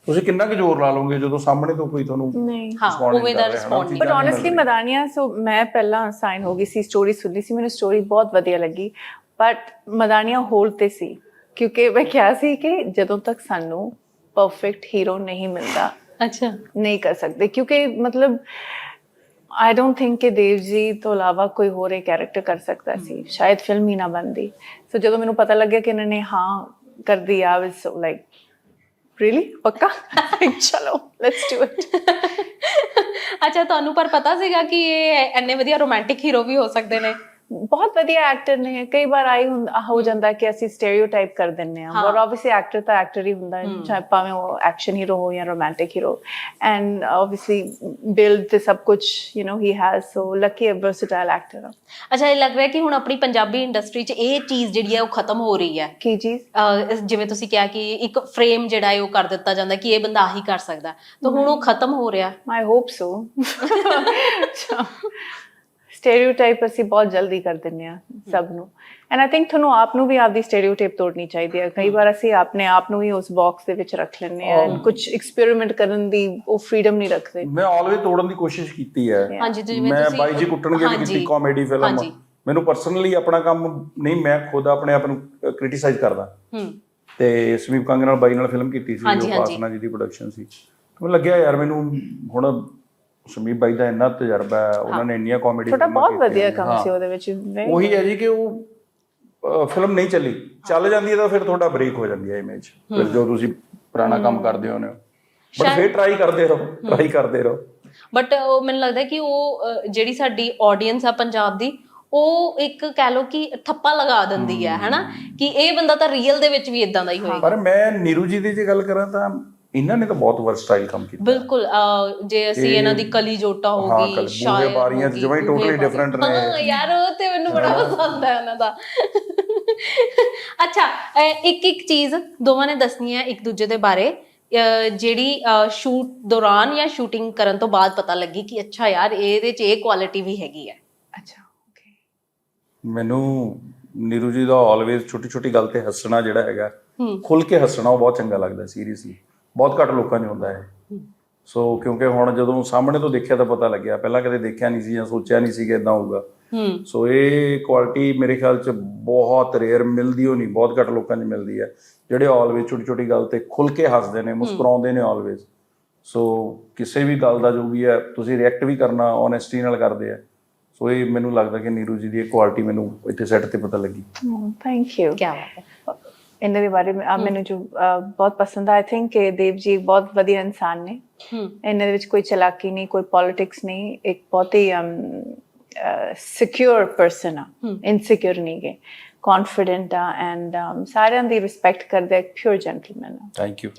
A: ਤੁਸੀਂ ਕਿੰਨਾ ਕੁ ਜ਼ੋਰ ਲਾ ਲਓਗੇ ਜਦੋਂ ਸਾਹਮਣੇ ਤੋਂ ਕੋਈ ਤੁਹਾਨੂੰ
C: ਨਹੀਂ।
B: ਹਾਂ ਉਵੇਂ ਦਾ ਰਿਸਪੌਂਡ
C: ਬਟ
A: ਮਿਲ
C: ਮਦਾਨੀਆ ਸੋ ਮੈਂ ਪਹਿਲਾਂ ਸਾਈਨ ਹੋ ਗਈ ਸੀ ਸਟੋਰੀ ਸੁਣੀ ਸੀ ਮੈਨੂੰ ਸਟੋਰੀ ਬਹੁਤ ਵਧੀਆ ਲੱਗੀ। ਬਟ ਮਦਾਨੀਆ ਹੋਲਡ ਤੇ ਸੀ ਕਿਉਂਕਿ ਮੈਂ ਕਿਹਾ ਸੀ ਕਿ ਜਦੋਂ ਤੱਕ ਸਾਨੂੰ ਪਰਫੈਕਟ ਹੀਰੋ ਨਹੀਂ ਮਿਲਦਾ
B: ਅੱਛਾ।
C: ਨਹੀਂ ਕਰ ਸਕਦੇ। ਕਿਉਂਕਿ ਮਤਲਬ ਆਈ ਡੋਨਟ ਥਿੰਕ ਕਿ ਦੇਵ ਜੀ ਤੋਂ ਇਲਾਵਾ ਕੋਈ ਹੋਰ ਇਹ ਕੈਰੈਕਟਰ ਕਰ ਸਕਦਾ ਸੀ। ਸ਼ਾਇਦ ਫਿਲਮ ਹੀ ਨਾ ਬਣਦੀ। ਸੋ ਜਦੋਂ ਮੈਨੂੰ ਪਤਾ ਲੱਗਿਆ ਕਿ ਇਹਨਾਂ ਨੇ ਹਾਂ ਕਰ ਦੀ ਆ ਵਾਸ ਲਾਈਕ ਰੀਲੀ ਪੱਕਾ? ਚਲੋ ਲੈਟਸ ਡੂ ਇਟ
B: ਅੱਛਾ, ਤੁਹਾਨੂੰ ਪਰ ਪਤਾ ਸੀਗਾ ਕਿ ਇਹ ਇੰਨੇ ਵਧੀਆ ਰੋਮਾਂਟਿਕ ਹੀਰੋ ਵੀ ਹੋ ਸਕਦੇ ਨੇ?
C: ਬਹੁਤ ਵਧੀਆ ਐਕਟਰ ਨੇ ਕਈ ਵਾਰ ਆਈ ਹੋ ਜਾਂਦਾ ਕਿ ਅਸੀਂ ਸਟੀਰੀਓਟਾਈਪ ਕਰ ਦਿੰਨੇ ਆ। ਪਰ ਆਬਵੀਅਸਲੀ ਐਕਟਰ ਤਾਂ ਐਕਟਰ ਹੀ ਹੁੰਦਾ ਹੈ। ਚਾਹੇ ਭਾਵੇਂ ਉਹ ਐਕਸ਼ਨ ਹੀਰੋ ਹੋ ਜਾਂ romantic hero and obviously build ਤੇ ਸਭ ਕੁਝ you know he has so lucky a versatile actor
B: ਅੱਛਾ ਇਹ ਲੱਗ ਰਿਹਾ ਕਿ ਹੁਣ ਆਪਣੀ ਪੰਜਾਬੀ ਇੰਡਸਟਰੀ 'ਚ ਇਹ ਚੀਜ਼ ਜਿਹੜੀ ਹੈ ਉਹ ਖਤਮ ਹੋ ਰਹੀ ਹੈ।
C: ਕੀ ਚੀਜ਼?
B: ਜਿਵੇਂ ਤੁਸੀਂ ਕਿਹਾ ਕਿ ਇੱਕ ਫਰੇਮ ਜਿਹੜਾ ਹੈ ਉਹ ਕਰ ਦਿੱਤਾ ਜਾਂਦਾ ਕਿ ਇਹ ਬੰਦਾ ਆਹੀ ਕਰ ਸਕਦਾ। ਤਾਂ ਹੁਣ ਉਹ ਖਤਮ ਹੋ ਰਿਹਾ।
C: I hope so. *laughs* *laughs* ਸਟੀਰੀਓਟਾਈਪ ਅਸੀਂ ਬਹੁਤ ਜਲਦੀ ਕਰ ਦਿੰਨੇ ਆ ਸਭ ਨੂੰ। ਐਂਡ ਆਈ ਥਿੰਕ ਤੁਹਾਨੂੰ ਆਪ ਨੂੰ ਵੀ ਆਪਦੀ ਸਟੀਰੀਓਟਾਈਪ ਤੋੜਨੀ ਚਾਹੀਦੀ ਹੈ। ਕਈ ਵਾਰ ਅਸੀਂ ਆਪਣੇ ਆਪ ਨੂੰ ਹੀ ਉਸ ਬਾਕਸ ਦੇ ਵਿੱਚ ਰੱਖ ਲੈਂਦੇ ਆ ਕੁਝ ਐਕਸਪੈਰੀਮੈਂਟ ਕਰਨ ਦੀ ਉਹ ਫ੍ਰੀडम ਨਹੀਂ ਰੱਖਦੇ।
A: ਮੈਂ ਆਲਵੇਜ਼ ਤੋੜਨ ਦੀ ਕੋਸ਼ਿਸ਼ ਕੀਤੀ ਹੈ।
B: ਹਾਂਜੀ ਜਿਵੇਂ
A: ਮੈਂ
B: ਤੁਸੀਂ
A: ਬਾਈ ਜੀ ਕੁੱਟਣਗੇ ਵੀ ਕੀਤੀ ਕਾਮੇਡੀ ਫਿਲਮ
B: ਹਾਂਜੀ।
A: ਮੈਨੂੰ ਪਰਸਨਲੀ ਆਪਣਾ ਕੰਮ ਨਹੀਂ ਮੈਂ ਖੁਦ ਆਪਣੇ ਆਪ ਨੂੰ ਕ੍ਰਿਟਿਸਾਈਜ਼ ਕਰਦਾ।
B: ਹੂੰ
A: ਤੇ ਸਮੀਪ ਕੰਗ ਨਾਲ ਬਾਈ ਨਾਲ ਫਿਲਮ ਕੀਤੀ ਸੀ
B: ਹਾਂਜੀ।
A: ਪਾਸਨਾ ਜੀ ਦੀ ਪ੍ਰੋਡਕਸ਼ਨ ਸੀ। ਮੈਨੂੰ ਲੱਗਿਆ ਯਾਰ ਮੈਨੂੰ ਹੁਣ ਸਮੀਪ ਬਾਈ ਦਾ ਇੰਨਾ ਤਜਰਬਾ ਹੈ ਉਹਨਾਂ ਨੇ ਇੰਨੀਆਂ ਕਾਮੇਡੀ
C: ਬਹੁਤ ਵਧੀਆ ਕੰਮ ਸੀ ਉਹਦੇ ਵਿੱਚ
A: ਉਹੀ ਹੈ ਜੀ ਕਿ ਉਹ ਫਿਲਮ ਨਹੀਂ ਚੱਲੀ। ਚੱਲ ਜਾਂਦੀ ਹੈ ਤਾਂ ਫਿਰ ਤੁਹਾਡਾ ਬ੍ਰੇਕ ਹੋ ਜਾਂਦੀ ਹੈ ਇਮੇਜ ਫਿਰ ਜੋ ਤੁਸੀਂ ਪੁਰਾਣਾ ਕੰਮ ਕਰਦੇ ਹੋ ਨੇ। ਬਟ ਫਿਰ ਟਰਾਈ ਕਰਦੇ ਰਹੋ ਟਰਾਈ ਕਰਦੇ ਰਹੋ।
B: ਬਟ ਉਹ ਮੈਨੂੰ ਲੱਗਦਾ ਕਿ ਉਹ ਜਿਹੜੀ ਸਾਡੀ ਆਡੀਅנס ਆ ਪੰਜਾਬ ਦੀ ਉਹ ਇੱਕ ਕਹਿ ਲੋ ਕਿ ਠੱਪਾ ਲਗਾ ਦਿੰਦੀ ਹੈ ਹੈਨਾ? ਕਿ ਇਹ ਬੰਦਾ ਤਾਂ ਰੀਅਲ ਦੇ ਵਿੱਚ ਵੀ ਇਦਾਂ ਦਾ ਹੀ ਹੋਏਗਾ।
A: ਪਰ ਮੈਂ ਨੀਰੂ ਜੀ ਦੀ ਜੇ ਗੱਲ ਕਰਾਂ ਤਾਂ ਇਹਨਾਂ ਨੇ ਤਾਂ ਬਹੁਤ ਵਰਸਟਾਈਲ ਕੰਮ ਕੀਤਾ।
B: ਬਿਲਕੁਲ ਅਹ, ਜੇ ਅਸੀਂ
A: ਇਹ-
B: ਇਹਨਾਂ ਦੀ ਕਲੀ ਜੋਟਾ ਹੋ
A: ਹਾਂ,
B: ਗਈ
A: ਕਲੀ- ਬੂਹੇ ਬਾਰੀਆਂ 'ਚ totally
B: ਬਾਰੀਆਂ।
A: different ਨੇ।
B: ਹਾਂ ਯਾਰ ਉਹ ਤੇ ਮੈਨੂੰ ਬੜਾ ਪਸੰਦ ਹੈ ਉਹਨਾਂ ਦਾ। ਅੱਛਾ ਇੱਕ ਇੱਕ ਚੀਜ਼ ਦੋਵਾਂ ਨੇ ਦੱਸਣੀ ਹੈ ਇੱਕ ਦੂਜੇ ਦੇ ਬਾਰੇ। ਅਹ, ਜਿਹੜੀ ਸ਼ੂਟ ਦੌਰਾਨ ਜਾਂ ਸ਼ੂਟਿੰਗ ਕਰਨ ਤੋਂ ਬਾਅਦ ਪਤਾ ਲੱਗੀ ਕਿ ਅੱਛਾ ਯਾਰ ਇਹਦੇ 'ਚ ਇਹ ਕੁਆਲਿਟੀ ਵੀ ਹੈਗੀ ਹੈ।
C: ਅੱਛਾ ਓਕੇ
A: ਮੈਨੂੰ ਨੀਰੂ ਜੀ ਦਾ ਆਲਵੇਜ਼ ਛੋਟੀ ਛੋਟੀ ਗੱਲ ਤੇ ਹੱਸਣਾ ਜਿਹੜਾ ਹੈਗਾ ਖੁੱਲ ਕੇ ਹੱਸਣਾ ਉਹ ਬਹੁਤ ਚੰਗਾ ਲੱਗਦਾ ਸੀਰੀਅਸਲੀ ਬਹੁਤ ਘੱਟ ਲੋਕਾਂ 'ਚ ਹੁੰਦਾ ਹੈ। ਸੋ ਕਿਉਂਕਿ ਹੁਣ ਜਦੋਂ ਸਾਹਮਣੇ ਤੋਂ ਦੇਖਿਆ ਤਾਂ ਪਤਾ ਲੱਗਿਆ। ਪਹਿਲਾਂ ਕਦੇ ਦੇਖਿਆ ਨਹੀਂ ਸੀ ਜਾਂ ਸੋਚਿਆ ਨਹੀਂ ਸੀ ਕਿ ਇਦਾਂ ਹੋਊਗਾ।
B: ਹੂੰ।
A: ਸੋ ਇਹ ਕੁਆਲਿਟੀ ਮੇਰੇ ਖਿਆਲ 'ਚ ਬਹੁਤ ਰੇਅਰ ਮਿਲਦੀ ਹੋ ਨਹੀਂ ਬਹੁਤ ਘੱਟ ਲੋਕਾਂ 'ਚ ਮਿਲਦੀ ਹੈ। ਜਿਹੜੇ ਆਲਵੇਜ਼ ਛੋਟੀ ਛੋਟੀ ਗੱਲ ਤੇ ਖੁੱਲ ਕੇ ਹੱਸਦੇ ਨੇ ਮੁਸਕਰਾਉਂਦੇ ਨੇ ਆਲਵੇਜ਼ ਸੋ ਕਿਸੇ ਵੀ ਗੱਲ ਦਾ ਜੋ ਵੀ ਹੈ ਤੁਸੀਂ ਰਿਐਕਟ ਵੀ ਕਰਨਾ ਓਨੈਸਟੀ ਨਾਲ ਕਰਦੇ ਆ। ਸੋ ਇਹ ਮੈਨੂੰ ਲੱਗਦਾ ਕਿ ਨੀਰੂ ਜੀ ਦੀ ਇਹ ਕੁਆਲਿਟੀ ਮੈਨੂੰ ਇੱਥੇ ਸੈੱਟ ਤੇ ਪਤਾ ਲੱਗੀ।
C: ਥੈਂਕ ਯੂ
B: ਕੀ ਬਾਤ ਹੈ।
C: ਇਹਨਾਂ ਦੇ ਬਾਰੇ ਆ ਮੈਨੂੰ ਜੋ ਬਹੁਤ ਪਸੰਦ ਆਈ ਥਿੰਕ ਕਿ ਦੇਵ ਜੀ ਬਹੁਤ ਵਧੀਆ ਇਨਸਾਨ ਨੇ। ਇਹਨਾਂ ਦੇ ਵਿੱਚ ਕੋਈ ਚਲਾਕੀ ਨਹੀਂ ਕੋਈ ਪੋਲਿਟਿਕਸ ਨਹੀਂ। ਇੱਕ ਬਹੁਤ ਹੀ ਸਿਕਿਉਰ ਪਰਸਨ ਆ। ਇਨਸਿਕਿਉਰ ਨਹੀਂ ਗੇ। ਕੌਨਫੀਡੈਂਟ ਆ ਐਂਡ ਸਾਰਿਆਂ ਦੀ ਰਿਸਪੈਕਟ ਕਰਦਾ ਇੱਕ ਪਿਓਰ ਜੈਂਟਲਮੈਨ ਆ।
A: ਥੈਂਕ ਯੂ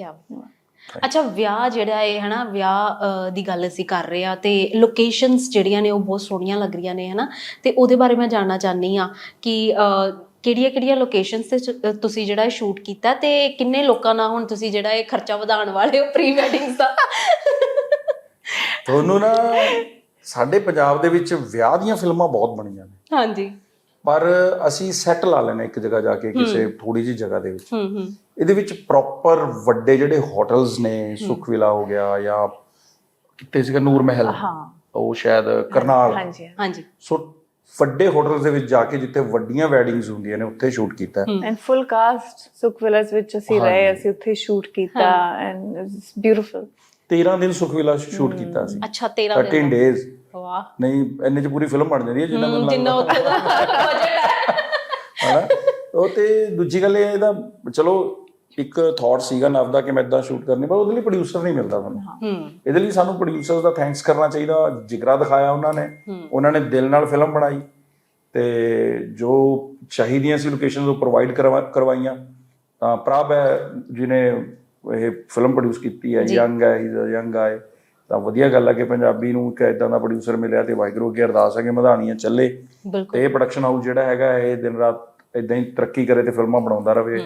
B: ਅੱਛਾ ਵਿਆਹ ਜਿਹੜਾ ਹੈ ਹਨਾ ਵਿਆਹ ਦੀ ਗੱਲ ਅਸੀਂ ਕਰ ਰਹੇ ਆ ਤੇ ਲੋਕੇਸ਼ਨਸ ਜਿਹੜੀਆਂ ਨੇ ਉਹ ਬਹੁਤ ਸੋਹਣੀਆਂ ਲੱਗ ਰਹੀਆਂ ਨੇ ਹਨਾ। ਤੇ ਉਹਦੇ ਬਾਰੇ ਮੈਂ ਜਾਣਨਾ ਚਾਹਨੀ ਆ ਕਿ ਕਿਹੜੀਆਂ ਕਿਹੜੀਆਂ ਲੋਕੇਸ਼ਨਸ ਤੇ ਤੁਸੀਂ ਜਿਹੜਾ ਸ਼ੂਟ ਕੀਤਾ ਤੇ ਕਿੰਨੇ ਲੋਕਾਂ ਨਾਲ ਹੁਣ ਤੁਸੀਂ ਜਿਹੜਾ ਇਹ ਖਰਚਾ ਵਧਾਉਣ ਵਾਲੇ ਹੋ ਪ੍ਰੀ ਵੈਡਿੰਗਸ ਦਾ?
A: ਤੁਹਾਨੂੰ ਨਾ ਸਾਡੇ ਪੰਜਾਬ ਦੇ ਵਿੱਚ ਵਿਆਹ ਦੀਆਂ ਫਿਲਮਾਂ ਬਹੁਤ ਬਣੀਆਂ ਨੇ।
B: ਹਾਂਜੀ।
A: ਪਰ ਅਸੀਂ ਸੈੱਟ ਲਾ ਲੈਣਾ ਇੱਕ ਜਗ੍ਹਾ ਜਾ ਕੇ ਕਿਸੇ ਥੋੜੀ ਜਿਹੀ ਜਗ੍ਹਾ ਦੇ ਵਿੱਚ।
B: ਹੂੰ ਹੂੰ।
A: ਇਹਦੇ ਵਿੱਚ ਪ੍ਰੋਪਰ ਵੱਡੇ ਜਿਹੜੇ ਹੋਟਲਸ ਨੇ ਸੁਖ ਵਿਲਾ ਹੋ ਗਿਆ ਜਾਂ ਕਿਤੇ ਸੀਗਾ ਨੂਰ ਮਹਿਲ?
C: ਹਾਂ।
A: ਉਹ ਸ਼ਾਇਦ ਕਰਨਾਲ।
C: ਹਾਂਜੀ
B: ਹਾਂਜੀ।
A: ਸੋ ਵੱਡੇ ਹੋਟਲਸ ਦੇ ਵਿੱਚ ਜਾ ਕੇ ਜਿੱਥੇ ਵੱਡੀਆਂ ਵੈਡਿੰਗਸ ਹੁੰਦੀਆਂ ਨੇ ਉੱਥੇ ਸ਼ੂਟ ਕੀਤਾ। ਹੈ।
C: And full cast Sukh Vilas ਵਿੱਚ ਅਸੀਂ ਰਹੇ ਅਸੀਂ ਉੱਥੇ ਸ਼ੂਟ ਕੀਤਾ ਐਂਡ ਇਟਸ ਬਿਊਟੀਫੁਲ
A: 13 ਦਿਨ ਸੁਖ ਵਿਲਾ ਸ਼ੂਟ ਕੀਤਾ ਸੀ
B: ਅੱਛਾ 13
A: 13
B: ਦਿਨ
A: ਡੇਜ਼
B: ਵਾਹ।
A: ਨਹੀਂ ਇੰਨੇ ਚ ਪੂਰੀ ਫਿਲਮ ਬਣ ਜਾਂਦੀ ਹੈ ਜਿੰਨਾ ਮੈਨੂੰ
B: ਜਿੰਨਾ ਉੱਥੇ ਦਾ ਬਜਟ ਹੈ।
A: ਹਨਾ? ਉਹ ਤੇ ਦੂਜੀ ਗੱਲ ਇਹ ਹੈ ਇਹਦਾ ਚਲੋ ਇੱਕ ਥਾਟ ਸੀਗਾ ਨਵ ਦਾ ਕਿ ਮੈਂ ਇਦਾਂ ਸ਼ੂਟ ਕਰਨੀ ਪਰ ਉਹਦੇ ਲਈ ਪ੍ਰੋਡਿਊਸਰ ਨਹੀਂ ਮਿਲਦਾ ਤੁਹਾਨੂੰ
B: ਹੂੰ।
A: ਇਹਦੇ ਲਈ ਸਾਨੂੰ ਪ੍ਰੋਡਿਊਸਰਸ ਦਾ ਥੈਂਕਸ ਕਰਨਾ ਚਾਹੀਦਾ ਜਿਗਰਾ ਦਿਖਾਇਆ ਉਹਨਾਂ ਨੇ। ਉਹਨਾਂ ਨੇ ਦਿਲ ਨਾਲ ਫਿਲਮ ਬਣਾਈ ਤੇ ਜੋ ਚਾਹੀਦੀਆਂ ਸੀ ਲੋਕੇਸ਼ਨਸ ਉਹ ਪ੍ਰੋਵਾਈਡ ਕਰਵਾਈਆਂ। ਤਾਂ ਪ੍ਰਭ ਹੈ ਜਿਹਨੇ ਇਹ ਫਿਲਮ ਪ੍ਰੋਡਿਊਸ ਕੀਤੀ ਹੈ ਯੰਗ ਹੈ ਇਜ਼ ਅ ਯੰਗ ਗਾਏ ਤਾਂ ਵਧੀਆ ਗੱਲ ਹੈ ਕਿ ਪੰਜਾਬੀ ਨੂੰ ਇੱਕ ਇਦਾਂ ਦਾ ਪ੍ਰੋਡਿਊਸਰ ਮਿਲਿਆ ਤੇ ਵਾਹਿਗੁਰੂ ਅੱਗੇ ਅਰਦਾਸ ਹੈ ਕਿ ਮਧਾਣੀਆਂ ਚੱਲੇ। ਤੇ ਇਹ ਪ੍ਰੋਡਕਸ਼ਨ ਹਾਊਸ ਜਿਹੜਾ ਹੈਗਾ ਇਹ ਦਿਨ ਰਾਤ ਇਦਾਂ ਹੀ ਤਰੱਕੀ ਕਰੇ ਤੇ ਫਿਲਮਾਂ ਬਣਾਉਂਦਾ ਰਹੇ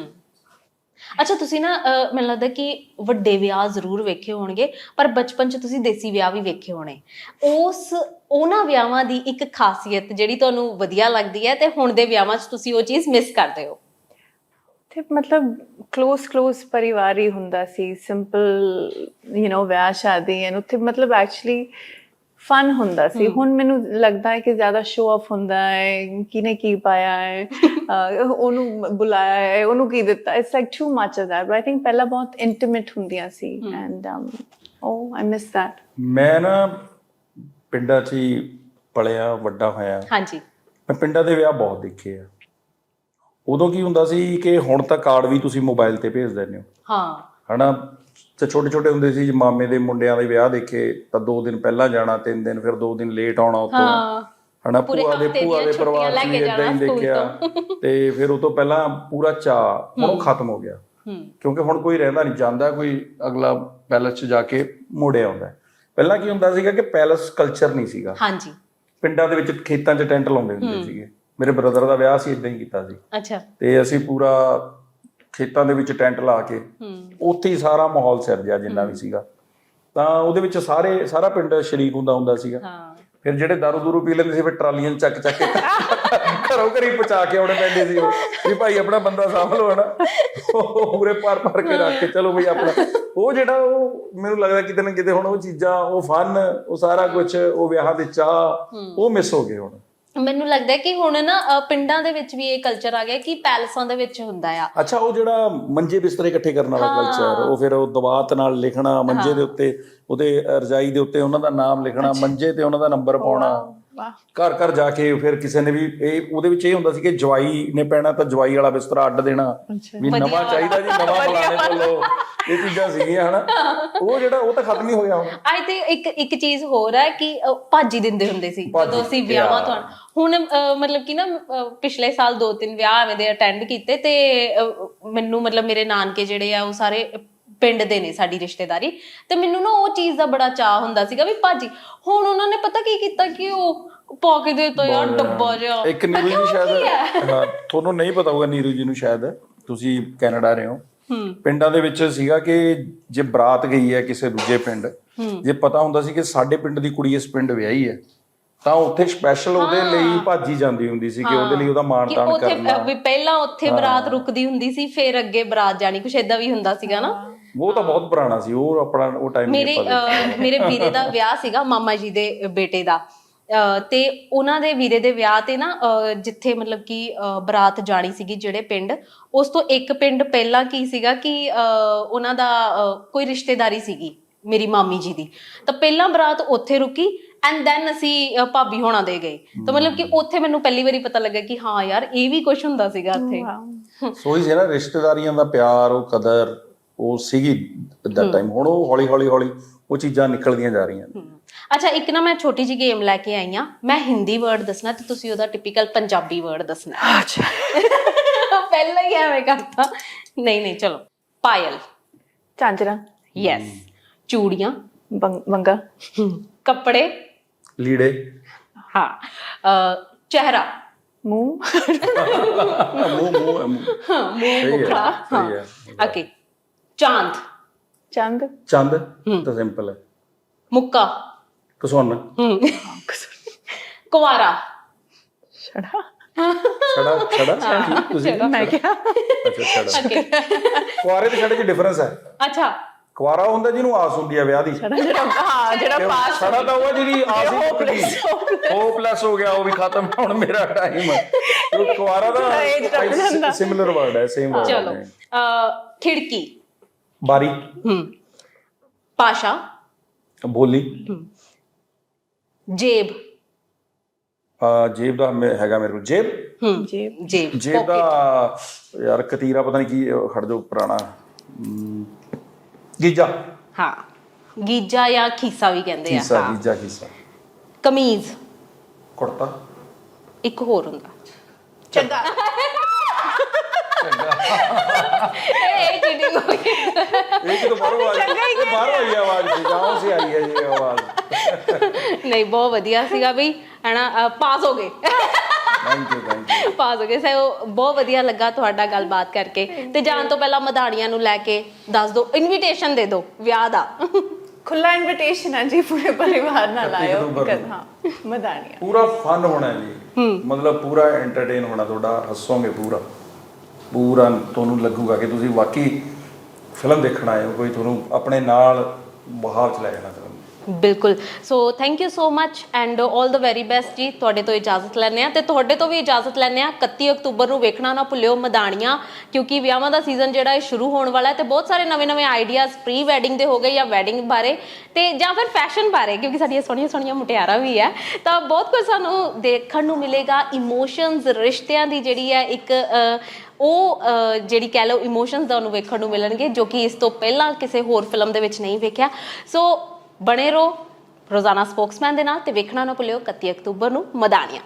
B: ਅੱਛਾ, ਤੁਸੀਂ ਨਾ ਮੈਨੂੰ ਲੱਗਦਾ ਕਿ ਵੱਡੇ ਵਿਆਹ ਜ਼ਰੂਰ ਵੇਖੇ ਹੋਣਗੇ, ਪਰ ਬਚਪਨ 'ਚ ਤੁਸੀਂ ਦੇਸੀ ਵਿਆਹ ਵੀ ਵੇਖੇ ਹੋਣੇ। ਉਸ, ਉਹਨਾਂ ਵਿਆਹਾਂ ਦੀ ਇੱਕ ਖਾਸੀਅਤ ਜਿਹੜੀ ਤੁਹਾਨੂੰ ਵਧੀਆ ਲੱਗਦੀ ਹੈ ਤੇ ਹੁਣ ਦੇ ਵਿਆਹਾਂ 'ਚ ਤੁਸੀਂ ਉਹ ਚੀਜ਼ ਮਿਸ ਕਰਦੇ ਹੋ।
C: ਤੇ ਮਤਲਬ ক্লোਜ਼ ক্লোਜ਼ ਪਰਿਵਾਰ ਹੀ ਹੁੰਦਾ ਸੀ ਸਿੰਪਲ ਯੂ نو ਵਿਆਹ ਸ਼ਾਦੀ ਐਂ ਉੱਥੇ ਮਤਲਬ ਐਕਚੁਅਲੀ ਫਨ ਹੁੰਦਾ ਸੀ। ਹੁਣ ਮੈਨੂੰ ਲੱਗਦਾ ਹੈ ਕਿ ਜ਼ਿਆਦਾ ਸ਼ੋ ਆਫ ਹੁੰਦਾ ਹੈ। ਕਿਨੇ ਕੀ ਪਾਇਆ ਹੈ? *laughs* ਉਹਨੂੰ ਬੁਲਾਇਆ ਹੈ। ਉਹਨੂੰ ਕੀ ਦਿੱਤਾ? It's like too much of that but I think ਪਹਿਲਾਂ ਬਹੁਤ ਇੰਟੀਮੇਟ ਹੁੰਦੀਆਂ ਸੀ। And oh I miss that
A: ਮੈਂ ਨਾ ਪਿੰਡਾਂ 'ਚ ਹੀ ਪਲਿਆ ਵੱਡਾ ਹੋਇਆ।
B: ਹਾਂਜੀ।
A: ਮੈਂ ਪਿੰਡਾਂ ਦੇ ਵਿਆਹ ਬਹੁਤ ਦੇਖੇ ਆ। ਉਦੋਂ ਕੀ ਹੁੰਦਾ ਸੀ ਕਿ ਹੁਣ ਤਾਂ ਕਾਰਡ ਵੀ ਤੁਸੀਂ ਮੋਬਾਈਲ ਤੇ ਭੇਜ ਦਿੰਦੇ ਹੋ।
B: ਹਾਂ।
A: ਹਨਾ? ਤੇ ਛੋਟੇ ਛੋਟੇ ਹੁੰਦੇ ਸੀ ਜੇ ਮਾਮੇ ਦੇ ਮੁੰਡਿਆਂ ਦੇ ਵਿਆਹ ਦੇਖੇ ਤਾਂ 2 ਦਿਨ ਪਹਿਲਾਂ ਜਾਣਾ 3 ਦਿਨ ਫਿਰ 2 ਦਿਨ ਲੇਟ ਆਉਣਾ
B: ਹਾਂ
A: ਹਨਾ ਭੂਆ ਦੇ ਭੂਆ ਦੇ ਪਰਿਵਾਰ
B: ਕੇ
A: ਇਦਾਂ ਹੀ ਦੇਖਿਆ। ਤੇ। ਫਿਰ ਉਹ ਤੋਂ ਪਹਿਲਾਂ ਪੂਰਾ ਚਾਅ ਹੁਣ ਉਹ ਖਤਮ ਹੋ ਗਿਆ। ਕਿਉਂਕਿ ਹੁਣ ਕੋਈ ਰਹਿੰਦਾ ਨਹੀਂ ਜਾਂਦਾ ਕੋਈ ਅਗਲਾ ਪੈਲਸ 'ਚ ਜਾ ਕੇ ਮੁੜਿਆ ਆਉਂਦਾ। ਪਹਿਲਾਂ ਕੀ ਹੁੰਦਾ ਸੀਗਾ ਕਿ ਪੈਲਸ ਕਲਚਰ ਨਹੀਂ ਸੀਗਾ।
B: ਹਾਂਜੀ।
A: ਪਿੰਡਾਂ ਦੇ ਵਿੱਚ ਖੇਤਾਂ 'ਚ ਟੈਂਟ ਲਾਉਂਦੇ ਹੁੰਦੇ ਸੀਗੇ। ਮੇਰੇ ਬ੍ਰਦਰ ਦਾ ਵਿਆਹ ਸੀ ਇਦਾਂ ਹੀ ਕੀਤਾ ਸੀ।
B: ਅੱਛਾ।
A: ਤੇ ਅਸੀਂ ਪੂਰਾ ਖੇਤਾਂ ਦੇ ਵਿੱਚ ਟੈਂਟ ਲਾ ਕੇ ਉੱਥੇ ਹੀ ਸਾਰਾ ਮਾਹੌਲ ਸਿਰਜਿਆ ਜਿੰਨਾ ਵੀ ਸੀਗਾ। ਤਾਂ ਉਹਦੇ ਵਿੱਚ ਸਾਰੇ ਸਾਰਾ ਪਿੰਡ ਸ਼ਰੀਕ ਹੁੰਦਾ ਹੁੰਦਾ ਸੀਗਾ।
B: ਹਾਂ।
A: ਫਿਰ ਜਿਹੜੇ ਦਾਰੂ ਦੂਰੂ ਪੀ ਲੈਂਦੇ ਸੀ ਫਿਰ ਟਰਾਲੀਆਂ ਚੱਕ ਚੱਕ ਕੇ ਘਰੋਂ ਘਰੀ ਪਹੁੰਚਾ ਕੇ ਆਉਣੇ ਪੈਂਦੇ ਸੀ ਉਹ। ਵੀ ਭਾਈ ਆਪਣਾ ਬੰਦਾ ਸਾਂਭ ਲਓ ਹਨਾ। ਉਹ ਪੂਰੇ ਪਾਰ ਪਾਰ ਕੇ ਰੱਖ ਕੇ ਚਲੋ ਬਈ ਆਪਣਾ। ਉਹ ਜਿਹੜਾ ਉਹ ਮੈਨੂੰ ਲੱਗਦਾ ਕਿਤੇ ਨਾ ਕਿਤੇ ਹੁਣ ਉਹ ਚੀਜ਼ਾਂ ਉਹ ਫਨ ਉਹ ਸਾਰਾ ਕੁਝ ਉਹ ਵਿਆਹਾਂ ਦੇ ਚਾਹ ਉਹ ਮਿਸ ਹੋ ਗਏ ਹੁਣ।
B: ਮੈਨੂੰ ਲੱਗਦਾ ਕਿ ਹੁਣ ਨਾ ਪਿੰਡਾਂ ਦੇ ਵਿੱਚ ਵੀ ਇਹ ਕਲਚਰ ਆ ਗਿਆ ਕਿ ਪੈਲਸਾਂ ਦੇ ਵਿੱਚ ਹੁੰਦਾ ਆ।
A: ਅੱਛਾ ਉਹ ਜਿਹੜਾ ਮੰਜੇ ਬਿਸਤਰੇ ਇਕੱਠੇ ਕਰਨ ਵਾਲਾ ਕਲਚਰ ਉਹ ਫਿਰ ਉਹ ਦਬਾਤ ਨਾਲ ਲਿਖਣਾ ਮੰਜੇ ਦੇ ਉੱਤੇ ਉਹਦੇ ਰਜਾਈ ਦੇ ਉੱਤੇ ਉਹਨਾਂ ਦਾ ਨਾਮ ਲਿਖਣਾ ਮੰਜੇ ਤੇ ਉਹਨਾਂ ਦਾ ਨੰਬਰ ਪਾਉਣਾ। ਘਰ ਘਰ ਜਾ ਕੇ ਫਿਰ ਕਿਸੇ ਨੇ ਵੀ ਇਹ ਉਹਦੇ ਵਿੱਚ ਇਹ ਹੁੰਦਾ ਸੀ ਕਿ ਜਵਾਈ ਨੇ ਪੈਣਾ ਤਾਂ ਜਵਾਈ ਵਾਲਾ ਬਿਸਤਰਾ ਅੱਡ ਦੇਣਾ। ਵੀ ਨਵਾਂ ਚਾਹੀਦਾ ਜੀ ਨਵਾਂ ਫਲਾਣੇ ਤੋਂ ਲਓ। ਇਹ ਚੀਜ਼ਾਂ ਸੀਗੀਆਂ ਹਨਾ। ਉਹ ਜਿਹੜਾ ਉਹ ਤਾਂ ਖਤਮ ਹੀ ਹੋ ਗਿਆ ਹੁਣ।
B: ਆਈ ਤੇ ਇੱਕ ਇੱਕ ਚੀਜ਼ ਹੋਰ ਹੈ ਕਿ ਭਾਜੀ ਦਿੰਦੇ ਹੁੰਦੇ ਸੀ। ਜਦੋਂ ਅਸੀਂ ਵਿਆਹਾਂ. ਤੋਂ ਹੁਣ ਮਤਲਬ ਕਿ ਨਾ ਪਿਛਲੇ ਸਾਲ ਦੋ ਤਿੰਨ ਵਿਆਹ ਐਵੇਂ ਦੇ ਅਟੈਂਡ ਕੀਤੇ ਤੇ ਮੈਨੂੰ ਮਤਲਬ ਮੇਰੇ ਨਾਨਕੇ ਜਿਹੜੇ ਆ ਉਹ ਸਾਰੇ ਪਿੰਡ ਦੇ ਨੇ ਸਾਡੀ ਰਿਸ਼ਤੇਦਾਰੀ ਤੇ ਮੈਨੂੰ ਨਾ ਉਹ ਚੀਜ਼ ਦਾ ਬੜਾ ਚਾਹ ਹੁੰਦਾ ਸੀਗਾ ਵੀ ਭਾਜੀ ਹੁਣ ਉਹਨਾਂ ਨੇ ਪਤਾ ਕੀ ਕੀਤਾ ਕਿ ਉਹ ਪਾ ਕੇ ਦੇ ਤਾ ਯਾਰ ਡੱਬਾ ਜਿਹਾ।
A: ਇੱਕ ਨੀਰੂ ਜੀ ਸ਼ਾਇਦ ਹਾਂ? ਤੁਹਾਨੂੰ ਨਹੀਂ ਪਤਾ ਹੋਊਗਾ ਨੀਰੂ ਜੀ ਨੂੰ ਸ਼ਾਇਦ ਤੁਸੀਂ ਕੈਨੇਡਾ ਰਹੇ ਹੋ। ਪਿੰਡਾਂ ਦੇ ਵਿੱਚ ਸੀਗਾ ਕਿ ਜੇ ਬਰਾਤ ਗਈ ਹੈ ਕਿਸੇ ਦੂਜੇ ਪਿੰਡ ਜੇ ਪਤਾ ਹੁੰਦਾ ਸੀ ਕਿ ਸਾਡੇ ਪਿੰਡ ਦੀ ਕੁੜੀ ਇਸ ਪਿੰਡ ਵਿਆਹੀ ਹੈ ਤਾਂ ਉੱਥੇ ਸਪੈਸ਼ਲ ਉਹਦੇ ਲਈ ਭਾਜੀ ਜਾਂਦੀ ਹੁੰਦੀ ਸੀ ਕਿ ਉਹਦੇ ਲਈ ਉਹਦਾ ਮਾਣ
B: ਕਿ
A: ਤਾਣ
B: ਉੱਥੇ
A: ਕਰਨਾ।
B: ਅ, ਵੀ ਪਹਿਲਾਂ ਉੱਥੇ ਬਰਾਤ ਰੁਕਦੀ ਹੁੰਦੀ ਸੀ ਫਿਰ ਅੱਗੇ ਬਰਾਤ ਜਾਣੀ ਕੁਛ ਏਦਾਂ ਵੀ ਹੁੰਦਾ ਸੀਗਾ ਨਾ।
A: ਉਹ ਤਾਂ ਬਹੁਤ ਪੁਰਾਣਾ ਸੀ ਉਹ ਆਪਣਾ ਉਹ ਟਾਈਮ
B: ਮੇਰੇ ਮੇਰੇ ਵੀਰੇ ਦਾ ਵਿਆਹ ਸੀਗਾ ਮਾਮਾ ਜੀ ਦੇ ਬੇਟੇ ਦਾ। ਤੇ ਉਹਨਾਂ ਦੇ ਵੀਰੇ ਦੇ ਵਿਆਹ ਤੇ ਨਾ ਜਿੱਥੇ ਮਤਲਬ ਕਿ ਬਰਾਤ ਜਾਣੀ ਸੀਗੀ ਜਿਹੜੇ ਪਿੰਡ ਉਸ ਤੋਂ ਇੱਕ ਪਿੰਡ ਪਹਿਲਾਂ ਕੀ ਸੀਗਾ ਕਿ ਉਹਨਾਂ ਦਾ ਕੋਈ ਰਿਸ਼ਤੇਦਾਰੀ ਸੀਗੀ ਮੇਰੀ ਮਾਮੀ ਜੀ ਦੀ। ਤਾਂ ਪਹਿਲਾਂ ਬਰਾਤ ਉੱਥੇ ਰੁਕੀ ਐਂਡ ਦੈਨ ਅਸੀਂ ਭਾਬੀ ਹੋਣਾ ਦੇ ਗਏ। ਤਾਂ ਮਤਲਬ ਕਿ ਉੱਥੇ ਮੈਨੂੰ ਪਹਿਲੀ ਵਾਰੀ ਪਤਾ ਲੱਗਾ ਕਿ ਹਾਂ ਯਾਰ ਇਹ ਵੀ ਕੁਝ ਹੁੰਦਾ ਸੀਗਾ ਉੱਥੇ
A: ਸੋਈ ਸੀ ਨਾ ਰਿਸ਼ਤੇਦਾਰੀਆਂ ਦਾ ਪਿਆਰ ਉਹ ਕਦਰ। ਉਹ ਸੀਗੀ ਦਾ ਟਾਈਮ ਹੁਣ ਉਹ ਹੌਲੀ ਹੌਲੀ ਹੌਲੀ ਉਹ ਚੀਜ਼ਾਂ ਨਿਕਲਦੀਆਂ ਜਾ ਰਹੀਆਂ ਨੇ।
B: ਅੱਛਾ ਇੱਕ ਨਾ ਮੈਂ ਛੋਟੀ ਜਿਹੀ ਗੇਮ ਲੈ ਕੇ ਆਈ ਆ ਮੈਂ ਹਿੰਦੀ ਵਰਡ ਦੱਸਣਾ ਤੇ ਤੁਸੀਂ ਉਹਦਾ ਟਿਪੀਕਲ ਪੰਜਾਬੀ ਵਰਡ ਦੱਸਣਾ।
C: ਅੱਛਾ। *laughs*
B: ਪਹਿਲਾਂ ਹੀ ਐਵੇਂ ਕਰਤਾ। ਨਹੀਂ ਨਹੀਂ ਚਲੋ। ਪਾਇਲ।
C: ਚਾਂਜਰਾ।
B: ਯੈਸ ਚੂੜੀਆਂ।
C: ਬੰਗਾ
B: ਕੱਪੜੇ।
A: ਲੀੜੇ।
B: ਹਾਂ। ਚਿਹਰਾ। *laughs*
C: ਮੂੰਹ।
A: ਮੂੰਹ ਮੂੰਹ ਮੂੰਹ।
B: ਮੂੰਹ
A: ਹੈ
B: ਓਕੇ ਚਾਂਦ।
C: ਚੰਦ?
A: ਚੰਦ ਤਾਂ ਸਿੰਪਲ ਹੈ।
B: ਮੁੱਕਾ।
A: ਕਸੁੰਨ
B: ਹਮ। ਕੁਵਾਰਾ।
C: ਛੜਾ।
A: ਛੜਾ ਛੜਾ? ਤੁਸੀਂ?
C: ਮੈਂ ਕਿਹਾ।
A: ਅੱਛਾ ਛੜਾ। ਕੁਆਰੇ ਤੇ ਛੜੇ 'ਚ ਡਿਫਰੈਂਸ ਹੈ।
B: ਅੱਛਾ।
A: ਕੁਆਰਾ ਹੁੰਦਾ ਜਿਹਨੂੰ ਆਸ ਹੁੰਦੀ ਹੈ ਵਿਆਹ ਦੀ।
C: ਛੜਾ ਜਿਹੜਾ ਹਾਂ ਜਿਹੜਾ ਪਾਸ
A: ਛੜਾ ਤਾਂ ਉਹ ਹੈ ਜਿਹਦੀ ਆਸ ਹੀ ਟੁੱਟ ਗਈ। ਹੋਪਲੈਸ ਹੋ ਗਿਆ ਉਹ ਵੀ ਖਤਮ ਹੁਣ ਮੇਰਾ ਟਾਈਮ ਉਹ ਕੁਆਰਾ। ਦਾ ਸਿਮਿਲਰ ਵਰਡ ਹੈ ਸੇਮ ਵਰਡ
B: ਚਲੋ। ਅ, ਖਿੜਕੀ।
A: ਬਾਰੀ।
B: ਹਮ ਪਾਸ਼ਾ
A: ਬੋਲੀ।
B: ਜੇਬ।
A: ਅਹ ਜੇਬ ਦਾ ਮੇ- ਹੈਗਾ ਮੇਰੇ ਕੋਲ। ਜੇਬ?
B: ਹਮ
C: ਜੀ
B: ਜੇਬ।
A: ਜੇਬ ਦਾ ਯਾਰ ਕਤੀਰਾ ਪਤਾ ਨਹੀਂ ਕੀ ਉਹ ਖੜ ਜੋ ਪੁਰਾਣਾ। ਹਮ, ਗੀਜਾ।
B: ਹਾਂ। ਗੀਜਾ ਜਾਂ ਖੀਸਾ ਵੀ ਕਹਿੰਦੇ ਆ।
A: ਖੀਸਾ
B: ਹਾਂ।
A: ਗੀਜਾ ਖੀਸਾ।
B: ਕਮੀਜ਼।
A: ਕੁੜਤਾ।
B: ਇੱਕ ਹੋਰ ਹੁੰਦਾ।
C: ਚੰਗਾ। *laughs*
B: ਇਹ ਚੀਟਿੰਗ ਹੋ ਗਈ
A: ਇਹ ਕਿਤੋਂ ਬਾਹਰੋਂ ਆ ਇਹ ਬਾਹਰੋਂ ਆਈ ਆਵਾਜ਼ ਸੀ ਗਾਉਂ ਸੇ ਆਈ ਹੈ ਇਹ ਆਵਾਜ਼।
B: ਨਹੀਂ ਬਹੁਤ ਵਧੀਆ ਸੀਗਾ ਬਈ ਹਨਾ ਪਾਸ ਹੋ ਗਏ।
A: Thank you thank you
B: pass ਹੋ ਗਏ। ਸੋ ਬਹੁਤ ਵਧੀਆ ਲੱਗਾ ਤੁਹਾਡਾ ਗੱਲਬਾਤ ਕਰਕੇ। ਤੇ ਜਾਣ ਤੋਂ ਪਹਿਲਾਂ ਮਧਾਣੀਆਂ ਨੂੰ ਲੈ ਕੇ ਦੱਸ ਦਿਓ ਇਨਵੀਟੇਸ਼ਨ ਦੇ ਦਿਓ ਵਿਆਹ ਦਾ।
C: ਖੁੱਲਾ ਇਨਵੀਟੇਸ਼ਨ ਹੈ ਜੀ ਪੂਰੇ ਪਰਿਵਾਰ ਨਾਲ ਆਇਓ। ਹਾਂ ਮਦਾਨੀਆਂ
A: ਪੂਰਾ ਫਨ ਹੋਣਾ ਹੈ। ਜੀ ਮਤਲਬ ਪੂਰਾ ਐਂਟਰਟੇਨ ਹੋਣਾ ਤੁਹਾਡਾ ਹੱਸੋਗੇ ਪੂਰਾ। ਪੂਰਾ ਤੁਹਾਨੂੰ ਲੱਗੂਗਾ ਕਿ ਤੁਸੀਂ ਵਾਕਈ ਫਿਲਮ ਦੇਖਣ ਆਏ ਹੋ, ਕੋਈ ਤੁਹਾਨੂੰ ਆਪਣੇ ਨਾਲ ਬਾਹਰ ਚ ਲੈ ਜਾਣਾ ਫਿਲਮ
B: ਬਿਲਕੁਲ। So thank you so much and 올 the very best ਜੀ। ਤੁਹਾਡੇ ਤੋਂ ਇਜਾਜ਼ਤ ਲੈਂਦੇ ਆ ਤੇ ਤੁਹਾਡੇ ਤੋਂ ਵੀ ਇਜਾਜ਼ਤ ਲੈਂਦੇ ਆ 31 ਅਕਤੂਬਰ ਨੂੰ ਵੇਖਣਾ, ਨਾ ਭੁੱਲਿਓ ਮਦਾਣੀਆਂ। ਕਿਉਂਕਿ ਵਿਆਹਾਂ ਦਾ ਸੀਜ਼ਨ ਜਿਹੜਾ ਹੈ ਸ਼ੁਰੂ ਹੋਣ ਵਾਲਾ ਹੈ ਤੇ ਬਹੁਤ ਸਾਰੇ ਨਵੇਂ-ਨਵੇਂ ਆਈਡੀਆਜ਼ ਪ੍ਰੀ ਵੈਡਿੰਗ ਦੇ ਹੋ ਗਏ ਜਾਂ ਵੈਡਿੰਗ ਬਾਰੇ ਤੇ ਜਾਂ ਫਿਰ ਫੈਸ਼ਨ ਬਾਰੇ, ਕਿਉਂਕਿ ਸਾਡੀਆਂ ਸੋਹਣੀਆਂ ਸੋਹਣੀਆਂ ਮੁਟਿਆਰਾਂ ਵੀ ਹੈ। ਤਾਂ ਬਹੁਤ ਕੁਝ ਸਾਨੂੰ ਦੇਖਣ ਨੂੰ ਮਿਲੇਗਾ। ਇਮੋਸ਼ਨਸ ਰਿਸ਼ਤਿਆਂ ਦੀ ਜਿਹੜੀ ਹੈ ਇੱਕ ਉਹ ਜਿਹੜੀ ਕਹਿ ਲਓ ਇਮੋਸ਼ਨਸ ਤੁਹਾਨੂੰ ਵੇਖਣ ਨੂੰ ਮਿਲਣਗੇ, ਜੋ ਕਿ ਇਸ ਤੋਂ ਪਹਿਲਾਂ ਕਿਸੇ ਹੋਰ ਫਿਲਮ ਦੇ ਵਿੱਚ ਨਹੀਂ ਵੇਖਿਆ। ਸੋ ਬਣੇ ਰਹੋ। ਰੋਜ਼ਾਨਾ ਸਪੋਕਸਮੈਨ ਦੇ ਨਾਲ ਤੇ ਵੇਖਣਾ ਨਾ ਭੁੱਲਿਓ 31 ਅਕਤੂਬਰ ਨੂੰ ਮਦਾਨੀਆਂ।